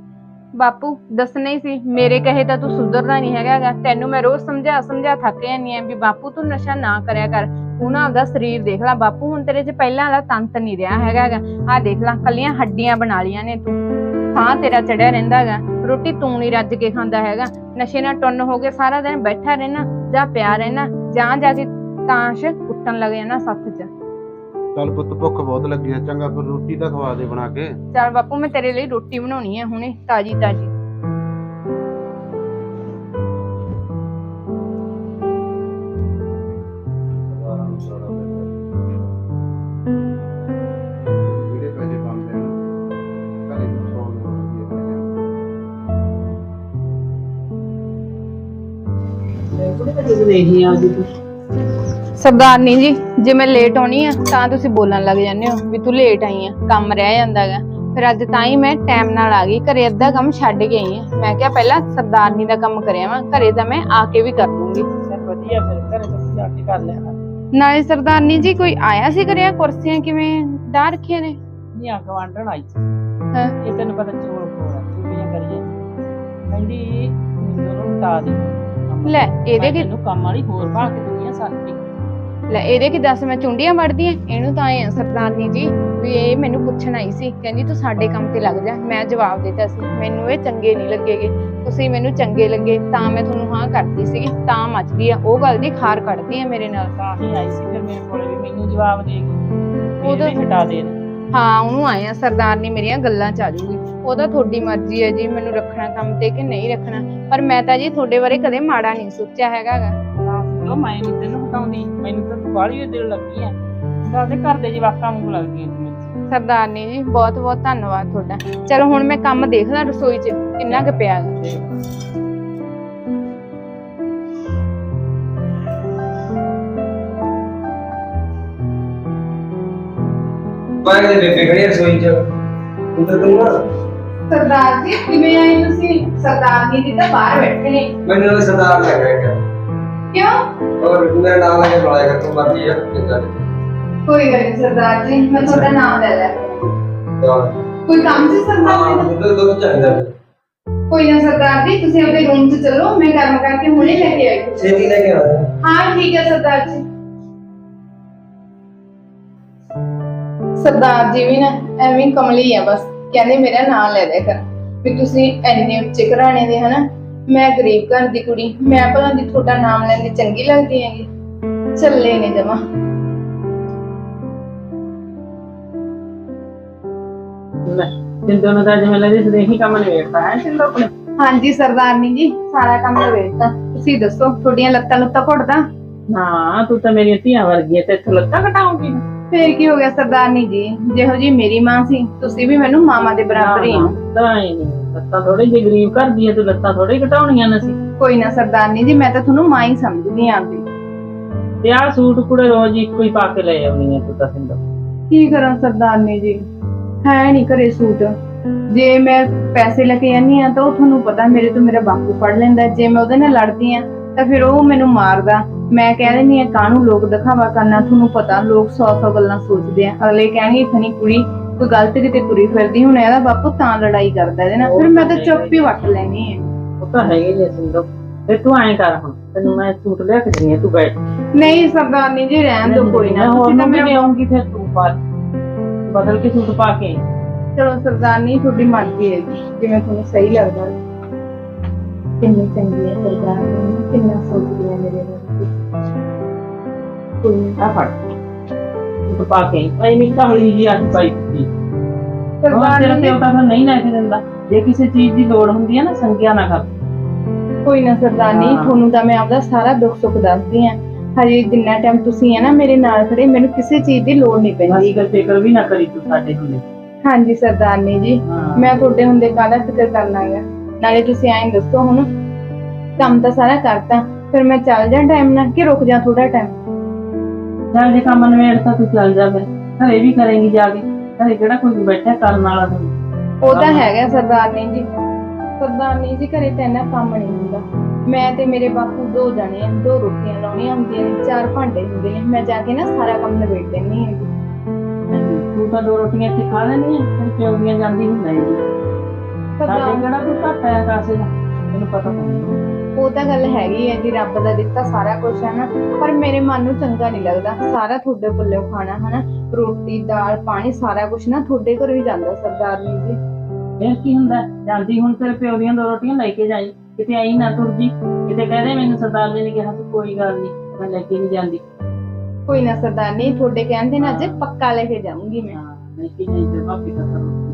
ਬਾਪੂ, ਦੱਸਣਾ ਹੀ ਸੀ, ਮੇਰੇ ਕਹੇ ਤਾਂ ਤੂੰ ਸੁਧਰਦਾ ਨਹੀਂ ਹੈਗਾ ਗਾ। ਤੈਨੂੰ ਮੈਂ ਰੋਜ਼ ਸਮਝਾ ਸਮਝਾ ਥੱਕ ਜਾਂਦੀ ਆ ਵੀ ਬਾਪੂ, ਤੂੰ ਨਸ਼ਾ ਨਾ ਕਰਿਆ ਕਰ। ਤੂੰ ਨਾ ਆਪਦਾ ਸਰੀਰ ਦੇਖ ਲੈ, ਬਾਪੂ ਹੁਣ ਤੇਰੇ 'ਚ ਪਹਿਲਾਂ ਵਾਲਾ ਤੰਤ ਨਹੀਂ ਰਿਹਾ ਹੈਗਾ ਗਾ ਆਹ ਦੇਖ ਲੈ, ਕੱਲੀਆਂ ਹੱਡੀਆਂ ਬਣਾ ਲੀਆਂ ਨੇ ਤੂੰ। ਥਾਂ ਤੇਰਾ ਚੜਿਆ ਰਹਿੰਦਾ ਹੈਗਾ। ਰੋਟੀ ਤੂੰ ਨਹੀਂ ਰੱਜ ਕੇ ਖਾਂਦਾ ਹੈਗਾ। ਨਸ਼ੇ ਨਾਲ ਟੁੰਨ ਹੋ ਕੇ ਸਾਰਾ ਦਿਨ ਬੈਠਾ ਰਹਿਣਾ, ਜਾਂ ਪਿਆ ਰਹਿਣਾ, ਜਾਂ ਜਾ ਕੇ ਤਾਂਸ਼ ਕੁੱਟਣ ਲੱਗ ਜਾਣਾ ਸੱਥ 'ਚ। ਚੱਲ ਪੁੱਤ ਭੁੱਖ ਬਹੁਤ ਲੱਗੀ ਹੈ ਚੰਗਾ ਫਿਰ ਰੋਟੀ ਤਾਂ ਖਵਾ ਦੇ ਬਣਾ ਕੇ। ਚੱਲ ਬਾਪੂ ਮੈਂ ਤੇਰੇ ਲਈ ਰੋਟੀ ਬਣਾਉਣੀ ਹੈ ਹੁਣੇ ਤਾਜੀ ਤਾਜੀ। ਆ ਸਰਦਾਰਨੀ ਜੀ। ਜੇ ਮੈਂ ਲੇਟ ਆਉਣੀ ਆ ਤਾਂ ਤੁਸੀਂ ਬੋਲਣ ਲੱਗ ਜਾਂਦੇ ਹੋ ਵੀ ਤੂੰ ਲੇਟ ਆਈ ਆ ਕੰਮ ਰਹਿ ਜਾਂਦਾਗਾ ਫਿਰ ਅੱਜ ਤਾਂ ਹੀ ਮੈਂ ਟਾਈਮ ਨਾਲ ਆ ਗਈ ਘਰੇ ਅੱਧਾ ਕੰਮ ਛੱਡ ਕੇ ਆਈ ਆ। ਮੈਂ ਕਿਹਾ ਪਹਿਲਾਂ ਸਰਦਾਰਨੀ ਦਾ ਕੰਮ ਕਰਿਆ ਵਾਂ ਘਰੇ ਤਾਂ ਮੈਂ ਆ ਕੇ ਵੀ ਕਰ ਦੂੰਗੀ। ਚੱਲ ਵਧੀਆ ਫਿਰ ਘਰੇ ਤੁਸੀਂ ਜਾ ਕੇ ਕਰ ਲਿਆ ਨਾਲੇ ਸਰਦਾਰਨੀ ਜੀ ਕੋਈ ਆਇਆ ਸੀ ਕਰਿਆ ਕੁਰਸੀਆਂ ਕਿਵੇਂ ਡਾਹ ਰੱਖੀਆਂ ਨੇ? ਨਹੀਂ ਆ ਗਵਾਂਢਣ ਆਈ ਸੀ। ਹਾਂ। ਇਹ ਤੈਨੂੰ ਪਤਾ ਚੋਰ ਕੋਲ ਚੁਗਲੀਆਂ ਕਰੀਏ। ਕਹਿੰਦੀ ਮੈਨੂੰ ਨੂੰ ਹਟਾ ਦੇ। ਕੰਮ ਲੈ ਇਹਦੇ ਕੀ ਤੈਨੂੰ ਕੰਮ ਵਾਲੀ ਹੋਰ ਪਾ ਕੇ ਦੁਨੀਆ ਸਾਥੀ ਲੈ ਇਹਦੇ ਕੀ ਦੱਸ ਮੈਂ ਚੁੰਡੀਆਂ ਵੜਦੀ ਆ? ਇਹਨੂੰ ਤਾਂ ਆ ਸਰਦਾਰਨੀ ਜੀ ਵੀ ਇਹ ਮੈਨੂੰ ਪੁੱਛਣ ਆਈ ਸੀ। ਕਹਿੰਦੀ ਤੂੰ ਸਾਡੇ ਕੰਮ ਤੇ ਲੱਗ ਜਾ। ਮੈਂ ਜਵਾਬ ਦਿੱਤਾ ਸੀ ਮੈਨੂੰ ਇਹ ਚੰਗੇ ਨਹੀਂ ਲੱਗੇਗੇ। ਤੁਸੀਂ ਮੈਨੂੰ ਚੰਗੇ ਲੱਗੇ ਤਾਂ ਮੈਂ ਤੁਹਾਨੂੰ ਹਾਂ ਕਰਦੀ ਸੀਗੀ ਤਾਂ ਮੱਚਦੀ ਆ। ਉਹ ਗੱਲ ਦੀ ਖਾਰ ਕੱਢਦੀ ਆ ਮੇਰੇ ਨਾਲ। ਤਾਂ ਹੀ ਆਈ ਸੀ ਫਿਰ ਮੇਰੇ ਕੋਲੇ ਵੀ ਮੈਨੂੰ ਜਵਾਬ ਦੇ ਗਈ। ਉਹਦਾ- ਹਟਾ ਦੇ ਹਾਂ ਉਹਨੂੰ ਆਏ ਆ ਸਰਦਾਰਨੀ ਮੇਰੀਆਂ ਗੱਲਾਂ ਚ ਆ ਜੂਗੀ। ਉਹਦਾ ਤੁਹਾਡੀ ਮਰਜ਼ੀ ਹੈ ਜੀ ਮੈਨੂੰ ਰੱਖਣਾ ਕੰਮ ਤੇ ਕਿ ਨਹੀਂ ਰੱਖਣਾ। ਪਰ ਮੈਂ ਤਾਂ ਜੀ ਤੁਹਾਡੇ ਬਾਰੇ ਕਦੇ ਮਾੜਾ ਨਹੀਂ ਸੋਚਿਆ ਹੈਗਾ। ਤਾਂ ਮੈਂ ਨਹੀਂ ਤੈਨੂੰ ਹਟਾਉਂਦੀ ਮੈਨੂੰ ਤਾਂ ਤੂੰ ਬਾਹਲੀ ਦਿਲ ਲੱਗੀ ਆ ਦਾਦੇ ਘਰ ਦੇ ਜਵਾਕਾਂ ਵਾਂਗੂ ਲੱਗਦੀ ਤੂੰ। ਮੈਨੂੰ ਸਰਦਾਰਨੀ ਜੀ ਬਹੁਤ ਬਹੁਤ ਧੰਨਵਾਦ ਤੁਹਾਡਾ। ਚਲੋ ਹੁਣ ਮੈਂ ਕੰਮ ਦੇਖ ਲਾਂ ਰਸੋਈ 'ਚ ਕਿੰਨਾ ਕੁ ਪਿਆ ਗਾ। ਬਾਹਰ ਦੇ ਬੇਬੇ ਖੜੀ ਆ ਰਸੋਈ ਚ। ਉਧਰ ਤੂੰ ਨਾ ਸਰਦਾਰ ਜੀ ਕਿਵੇਂ ਆਏ ਤੁਸੀਂ? ਸਰਦਾਰਨੀ ਜੀ ਤਾਂ ਬਾਹਰ ਬੈਠੇ ਨੇ। ਮੈਨੂੰ ਸਰਦਾਰ ਲੱਗ ਰਿਹਾ ਕਿਉਂ? ਔਰ ਮੇਰਾ ਨਾਮ ਲੈ ਕੇ ਬੁਲਾਏਗਾ ਤੂੰ ਮਰਜ਼ੀ ਆ ਕਿੱਦਾਂ ਕੋਈ ਗੱਲ ਨਹੀਂ ਸਰਦਾਰ ਜੀ ਮੈਂ ਤੁਹਾਡਾ ਨਾਮ ਲੈ ਲਿਆ ਕੋਈ ਕੰਮ ਸੀ ਸਰਦਾਰ ਹਾਂ ਜੀ ਉਧਰ ਦੁੱਧ ਚਾਹੀਦਾ। ਕੋਈ ਨਾ ਸਰਦਾਰ ਜੀ ਤੁਸੀਂ ਆਪਣੇ ਰੂਮ 'ਚ ਚਲੋ ਮੈਂ ਗਰਮ ਕਰਕੇ ਹੁਣੇ ਲੈ ਕੇ ਆਈ ਛੇਤੀ ਲੈ ਕੇ ਆ ਹਾਂ ਠੀਕ ਹੈ ਸਰਦਾਰ ਜੀ। ਸਰਦਾਰ ਜੀ ਵੀ ਨਾ ਐਵੇਂ ਹੀ ਕਮਲੀ ਆ ਬਸ। ਕਹਿੰਦੇ ਮੇਰਾ ਨਾਮ ਲੈ ਦਿਆ ਕਰ ਵੀ ਤੁਸੀਂ ਐਨੇ ਉੱਚੇ ਘਰਾਣੇ ਦੇ ਹਨਾ ਮੈਂ ਗਰੀਬ ਘਰ ਦੀ ਕੁੜੀ ਮੈਂ ਭਲਾ ਦੀ ਤੁਹਾਡਾ ਨਾਮ ਲੈਂਦੇ ਚੰਗੀ ਲੱਗਦੀ ਹੈਗੀ। ਚੱਲੇ ਨੇ ਜਮਾ। ਜਿੰਦੋਂ ਤਾਂ ਜਿਵੇਂ ਲੱਗਦੀ ਸੀ ਇਹੀ ਕੰਮ ਨਿਬੇੜਤਾ ਹੈ ਸਿੰਦੋ ਆਪਣੇ ਹਾਂਜੀ ਸਰਦਾਰਨੀ ਜੀ ਸਾਰਾ ਕੰਮ ਨਵੇੜਤਾ ਤੁਸੀਂ ਦੱਸੋ ਤੁਹਾਡੀਆਂ ਲੱਤਾਂ ਲੁੱਤਾਂ ਘੁੱਟਦਾ? ਨਾ ਤੂੰ ਤਾਂ ਮੇਰੀਆਂ ਧੀਆਂ ਵਰਗੀ ਐ ਤੇ ਇੱਥੋਂ ਲੱਤਾਂ ਘਟਾਉਂਗੀ ਫੇਰ ਕੀ ਹੋ ਗਿਆ ਸਰਦਾਰਨੀ ਜੀ? ਜਿਹੋ ਜੀ ਮੇਰੀ ਮਾਂ ਸੀ ਤੁਸੀਂ ਵੀ ਮੈਨੂੰ ਮਾਮਾ ਦੇ ਬਰਾਬਰ ਹੀ ਹੋ ਤਾਂ ਹੀ ਨਹੀਂ ਲੱਤਾਂ ਥੋੜੀ ਜਿਹੀ ਗਰੀਬ ਕਰਦੀ ਐ ਤੂੰ ਲੱਤਾਂ ਥੋੜੀ ਘਟਾਉਣੀਆਂ ਨੇ ਸੀ ਕੋਈ ਨਾ ਸਰਦਾਰਨੀ ਜੀ ਮੈਂ ਤਾਂ ਤੁਹਾਨੂੰ ਮਾਂ ਹੀ ਸਮਝਦੀ ਆਂ ਆਪਦੀ। ਤੇ ਆਹ ਸੂਟ ਕੁੜੇ ਰੋਜ਼ ਇੱਕੋ ਹੀ ਪਾ ਕੇ ਲੈ ਆਉਣੀ ਐ ਤੂੰ ਤਾਂ ਸਿੰਦੋ। ਕੀ ਕਰਾਂ ਸਰਦਾਰਨੀ ਜੀ? ਹੈ ਨਹੀਂ ਘਰੇ ਸੂਟ। ਜੇ ਮੈਂ ਪੈਸੇ ਲੈ ਕੇ ਆਨੀ ਆ ਤਾਂ ਉਹ ਤੁਹਾਨੂੰ ਪਤਾ ਮੇਰੇ ਤੋਂ ਮੇਰਾ ਬਾਪੂ ਫੜ ਲੈਂਦਾ। ਜੇ ਮੈਂ ਉਹਦੇ ਨਾਲ ਲੜਦੀ ਆ ਤਾਂ ਫਿਰ ਉਹ ਮੈਨੂੰ ਮਾਰਦਾ। ਮੈਂ ਕਹਿ ਦਿੰਦੀ ਆ ਕਾਹਨੂੰ ਲੋਕ ਦਿਖਾਵਾ ਕਰਨਾ? ਤੁਹਾਨੂੰ ਪਤਾ ਲੋਕ ਸੌ ਸੌ ਗੱਲਾਂ ਸੋਚਦੇ ਆ। ਅਗਲੇ ਕਹਿਣਗੇ ਖਣੀ ਕੁੜੀ ਕੋਈ ਗਲਤ ਕਿਤੇ ਤੁਰੀ ਫਿਰਦੀ ਹੁਣ ਇਹਦਾ ਬਾਪੂ ਤਾਂ ਲੜਾਈ ਕਰਦਾ ਇਹਦੇ ਨਾਲ। ਫਿਰ ਮੈਂ ਤਾਂ ਚੁੱਪ ਹੀ ਵੱਟ ਲੈਣੀ ਹੈ। ਉਹ ਤਾਂ ਹੈਗੇ ਜੇ ਸਿੰਦੋ। ਤੇ ਤੂੰ ਐਂ ਕਰ ਹੁਣ ਤੈਨੂੰ ਮੈਂ ਸੂਟ ਲਿਆ ਕੇ ਦਿੰਦੀ ਆ ਤੂੰ ਬੈਠ। ਨਹੀਂ ਸਰਦਾਰਨੀ ਜੀ ਰਹਿਣ ਦਿਓ ਕੋਈ ਨਾ ਹੋਰ ਤੁਸੀਂ ਤਾਂ ਨੂੰ ਵੀ ਮੇਰਾ ਲਿਆਉਂਗੀ ਫਿਰ ਤੂੰ ਪਾ। ਬਦਲ ਕੇ ਸੂਟ ਪਾ ਕੇ। ਚਲੋ ਸਰਦਾਰਨੀ ਤੁਹਾਡੀ ਮਰਜ਼ੀ ਹੈ ਜੀ ਜਿਵੇਂ ਤੁਹਾਨੂੰ ਸਹੀ ਲੱਗਦਾ। ਕਿੰਨੀ ਚੰਗੀ ਹੈ ਸਰਦਾਰਨੀ ਕਿੰਨਾ ਸੋਚਦੀ ਹੈ ਮੇਰੇ ਬਾਰੇ ਕੋਈ ਆ ਫੜ। ਬਿਸਕੁਟ ਪਾ ਕੇ ਆਈ। ਨਹੀਂ ਕਮਲੀ ਜੀ ਅੱਜ ਪਾਈ ਸੀ ਉਹ ਸਰਦਾਰ ਤੇਰਾ ਜੀ ਪਿਓ ਤਾਂ ਫਿਰ ਨਹੀਂ ਲੈ ਕੇ ਦਿੰਦਾ। ਜੇ ਕਿਸੇ ਚੀਜ਼ ਦੀ ਲੋੜ ਹੁੰਦੀ ਹੈ ਨਾ ਸੰਗਿਆ ਨਾ ਕਰ ਕੋਈ ਨਾ ਸਰਦਾਰਨੀ ਹਾਂ। ਤੁਹਾਨੂੰ ਤਾਂ ਮੈਂ ਆਪਦਾ ਸਾਰਾ ਦੁੱਖ ਸੁੱਖ ਦੱਸਦੀ ਆ ਹਜੇ ਜਿੰਨਾ ਟਾਈਮ ਤੁਸੀਂ ਹੈ ਨਾ ਮੇਰੇ ਨਾਲ ਖੜੇ ਮੈਨੂੰ ਕਿਸੇ ਚੀਜ਼ ਦੀ ਲੋੜ ਨਹੀਂ ਪੈਂਦੀ। ਅਸੀਂ ਕਰ ਫਿਕਰ ਵੀ ਨਾ ਕਰੀ ਤੂੰ ਸਾਡੇ ਹੁੰਦੇ। ਹਾਂਜੀ ਸਰਦਾਰਨੀ ਜੀ। ਹਾਂ। ਮੈਂ ਤੁਹਾਡੇ ਹੁੰਦੇ ਕਾਹਦਾ ਫਿਕਰ ਕਰਨਾਗਾ ਨਾਲੇ ਤੁਸੀਂ ਐਂ ਦੱਸੋ ਹੁਣ। ਕੰਮ ਤਾਂ ਸਾਰਾ ਕਰਤਾ। ਫਿਰ ਮੈਂ ਚੱਲ ਜਾ ਟਾਈਮ ਨਾਲ ਕਿ ਰੁਕ ਜਾ ਥੋੜਾ ਟਾਈਮ ਚੱਲ ਜੇ ਕੰਮ ਨਵੇੜ ਤਾਂ ਤੂੰ ਚੱਲ ਜਾ ਫਿਰ। ਘਰੇ ਵੀ ਕਰੇਂਗੀ ਜਾ ਕੇ। ਘਰੇ ਕਿਹੜਾ ਕੋਈ ਬੈਠਾ ਕਰਨ ਵਾਲਾ ਤੂੰ? ਉਹ ਤਾਂ ਹੈਗਾ ਸਰਦਾਰਨੀ ਜੀ। ਸਰਦਾਰਨੀ ਜੀ ਘਰੇ ਤਾਂ ਇੰਨਾ ਕੰਮ ਨਹੀਂ ਹੁੰਦਾ। ਮੈਂ ਤੇ ਮੇਰੇ ਬਾਪੂ ਦੋ ਜਣੇ ਆ ਦੋ ਰੋਟੀਆਂ ਲਾਉਣੀਆਂ ਹੁੰਦੀਆਂ ਨੇ ਚਾਰ ਭਾਂਡੇ ਹੁੰਦੇ ਨੇ। ਮੈਂ ਜਾ ਕੇ ਨਾ ਸਾਰਾ ਕੰਮ ਨਿਬੇੜ ਦਿੰਨੀ ਹੈਗੀ ਤੂੰ ਤਾਂ ਦੋ ਰੋਟੀਆਂ ਇੱਥੇ ਖਾ ਲੈਣੀ ਹੈ ਫਿਰ ਦੀਆਂ ਜਾਂਦੀ ਹੁੰਦਾ ਹੈ ਸਾਡੇ ਕਿਹੜਾ ਕੋਈ ਘੱਟ ਹੈ ਕਾਸੇ ਦਾ? ਤੈਨੂੰ ਪਤਾ ਨਹੀਂ। ਉਹ ਤਾਂ ਗੱਲ ਹੈਗੀ ਹੈ ਜੀ ਰੱਬ ਦਾ ਦਿੱਤਾ ਸਾਰਾ ਕੁਝ ਹੈ ਨਾ ਪਰ ਮੇਰੇ ਮਨ ਨੂੰ ਚੰਗਾ ਨਹੀਂ ਲੱਗਦਾ। ਸਾਰਾ ਤੁਹਾਡੇ ਪੱਲੇ ਖਾਣਾ ਹਨਾ ਰੋਟੀ ਦਾਲ ਪਾਣੀ ਸਾਰਾ ਕੁਝ ਨਾ ਤੁਹਾਡੇ ਘਰੋਂ ਹੀ ਜਾਂਦਾ ਸਰਦਾਰਨੀ ਜੀ। ਫਿਰ ਕੀ ਹੁੰਦਾ? ਜਾਂਦੀ ਹੁਣ ਤੇਰੇ ਪਿਓ ਦੀਆਂ ਦੋ ਰੋਟੀਆਂ ਲੈ ਕੇ ਜਾਈ ਕਿਤੇ ਆਈ ਨਾ ਤੁਰ ਜੀ। ਕਿਤੇ ਕਹਦੇ ਮੈਨੂੰ ਸਰਦਾਰ ਜੀ ਨੇ ਕਿਹਾ ਸੀ ਕੋਈ ਗੱਲ ਨਹੀਂ ਮੈਂ ਲੈ ਕੇ ਨਹੀਂ ਜਾਂਦੀ। ਕੋਈ ਨਾ ਸਰਦਾਰਨੀ ਤੁਹਾਡੇ ਕਹਿੰਦੇ ਨਾ ਅੱਜ ਪੱਕਾ ਲੈ ਕੇ ਜਾਊਂਗੀ ਮੈਂ। ਹਾਂ ਲੈ ਕੇ ਜਾਈ ਤੇ ਭਾਪੀ ਦਾ ਕਰੋ।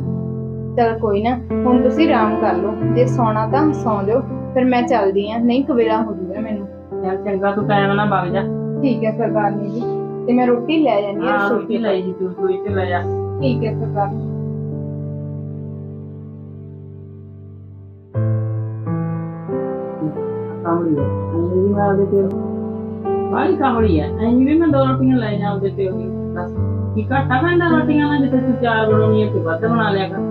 ਚਲ ਕੋਈ ਨਾ ਹੁਣ ਤੁਸੀਂ ਆਰਾਮ ਕਰ ਲਓ। ਜੇ ਸੌਣਾ ਤਾਂ ਸੌਂ ਜਾਓ ਫਿਰ ਮੈਂ ਚੱਲਦੀ ਆ। ਨਹੀਂ ਕਵੇਲਾ ਹੋ ਜੂਗਾ ਮੈਨੂੰ। ਚੱਲ ਚੰਗਾ ਤੂੰ ਟਾਈਮ ਨਾਲ ਵਗ ਜਾ। ਠੀਕ ਹੈ ਸਰਦਾਰਨੀ ਜੀ ਤੇ ਮੈਂ ਰੋਟੀ ਲੈ ਜਾਂਦੀ ਹਾਂ ਰੋਟੀ। ਲੈ ਜੀ ਤੂੰ ਸੋਈ ਤੇ ਲੈ ਜਾ। ਠੀਕ ਹੈ ਸਰਦਾਰਨੀ ਕਾਮੜੀ ਹੈ। ਐਂ ਵੀ ਮੈਂ ਉਹਦੇ ਤੇ ਬਾਈ ਕਾਮੜੀ ਹੈ। ਐਂ ਵੀ ਮੈਂ ਦੋ ਰੋਟੀਆਂ ਲੈ ਜਾ ਉਹਦੇ ਤੇ ਉਹਦੀ ਦੱਸ ਕੀ ਘਾਟਾ ਖਾਂਦਾ ਰੋਟੀਆਂ ਨਾਲ ਜਿੱਥੇ ਤੂੰ ਚਾਰ ਬਣਾਉਣੀਆਂ ਤੇ ਵੱਧ ਬਣਾ ਲਿਆ ਕਰ।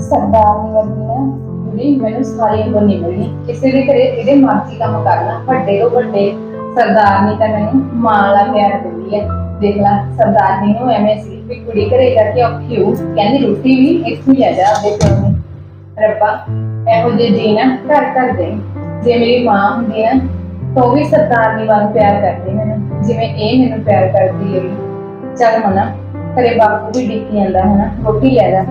ਸਰਦਾਰਨੀ ਵਰਗੀ ਨਾ ਜਿਹੜੀ ਮੈਨੂੰ ਸਾਰੀ ਉਮਰ ਨਹੀਂ ਮਿਲਣੀ। ਕਿਸੇ ਦੇ ਘਰੇ ਇਹਦੇ ਮਰਜ਼ੀ ਕੰਮ ਕਰਨਾ। ਵੱਡੇ ਤੋਂ ਵੱਡੇ ਸਰਦਾਰਨੀ ਤਾਂ ਮੈਨੂੰ ਮਾਂ ਦਾ ਪਿਆਰ ਦਿੰਦੀ ਹੈ ਦੇਖ ਲੈ, ਸਰਦਾਰਨੀ ਨੂੰ ਐਵੇਂ ਸੀ ਵੀ ਕੁੜੀ ਘਰੇ ਜਾ ਕੇ ਔਖੀ ਹੋ ਕਹਿੰਦੀ, ਰੋਟੀ ਵੀ ਇੱਥੋਂ ਹੀ ਲੈ ਜਾ ਆਪਦੇ ਪਿਓ ਨੂੰ ਰੱਬਾ, ਇਹੋ ਜਿਹੇ ਜੀ ਨਾ ਘਰ ਘਰ ਦੇ। ਜੇ ਮੇਰੀ ਮਾਂ ਹੁੰਦੀ ਆ, ਤਾਂ ਉਹ ਵੀ ਸਰਦਾਰਨੀ ਵਾਂਗ ਪਿਆਰ ਕਰਦੀ ਮੈਨੂੰ। ਜਿਵੇਂ ਇਹ ਮੈਨੂੰ ਪਿਆਰ ਕਰਦੀ ਹੈ ਚੱਲ ਮਨਾ ਘਰੇ ਬਾਪੂ ਵੀ ਡਿੱਕੀ ਜਾਂਦਾ ਹੈ ਨਾ ਰੋਟੀ ਲੈ ਜਾ।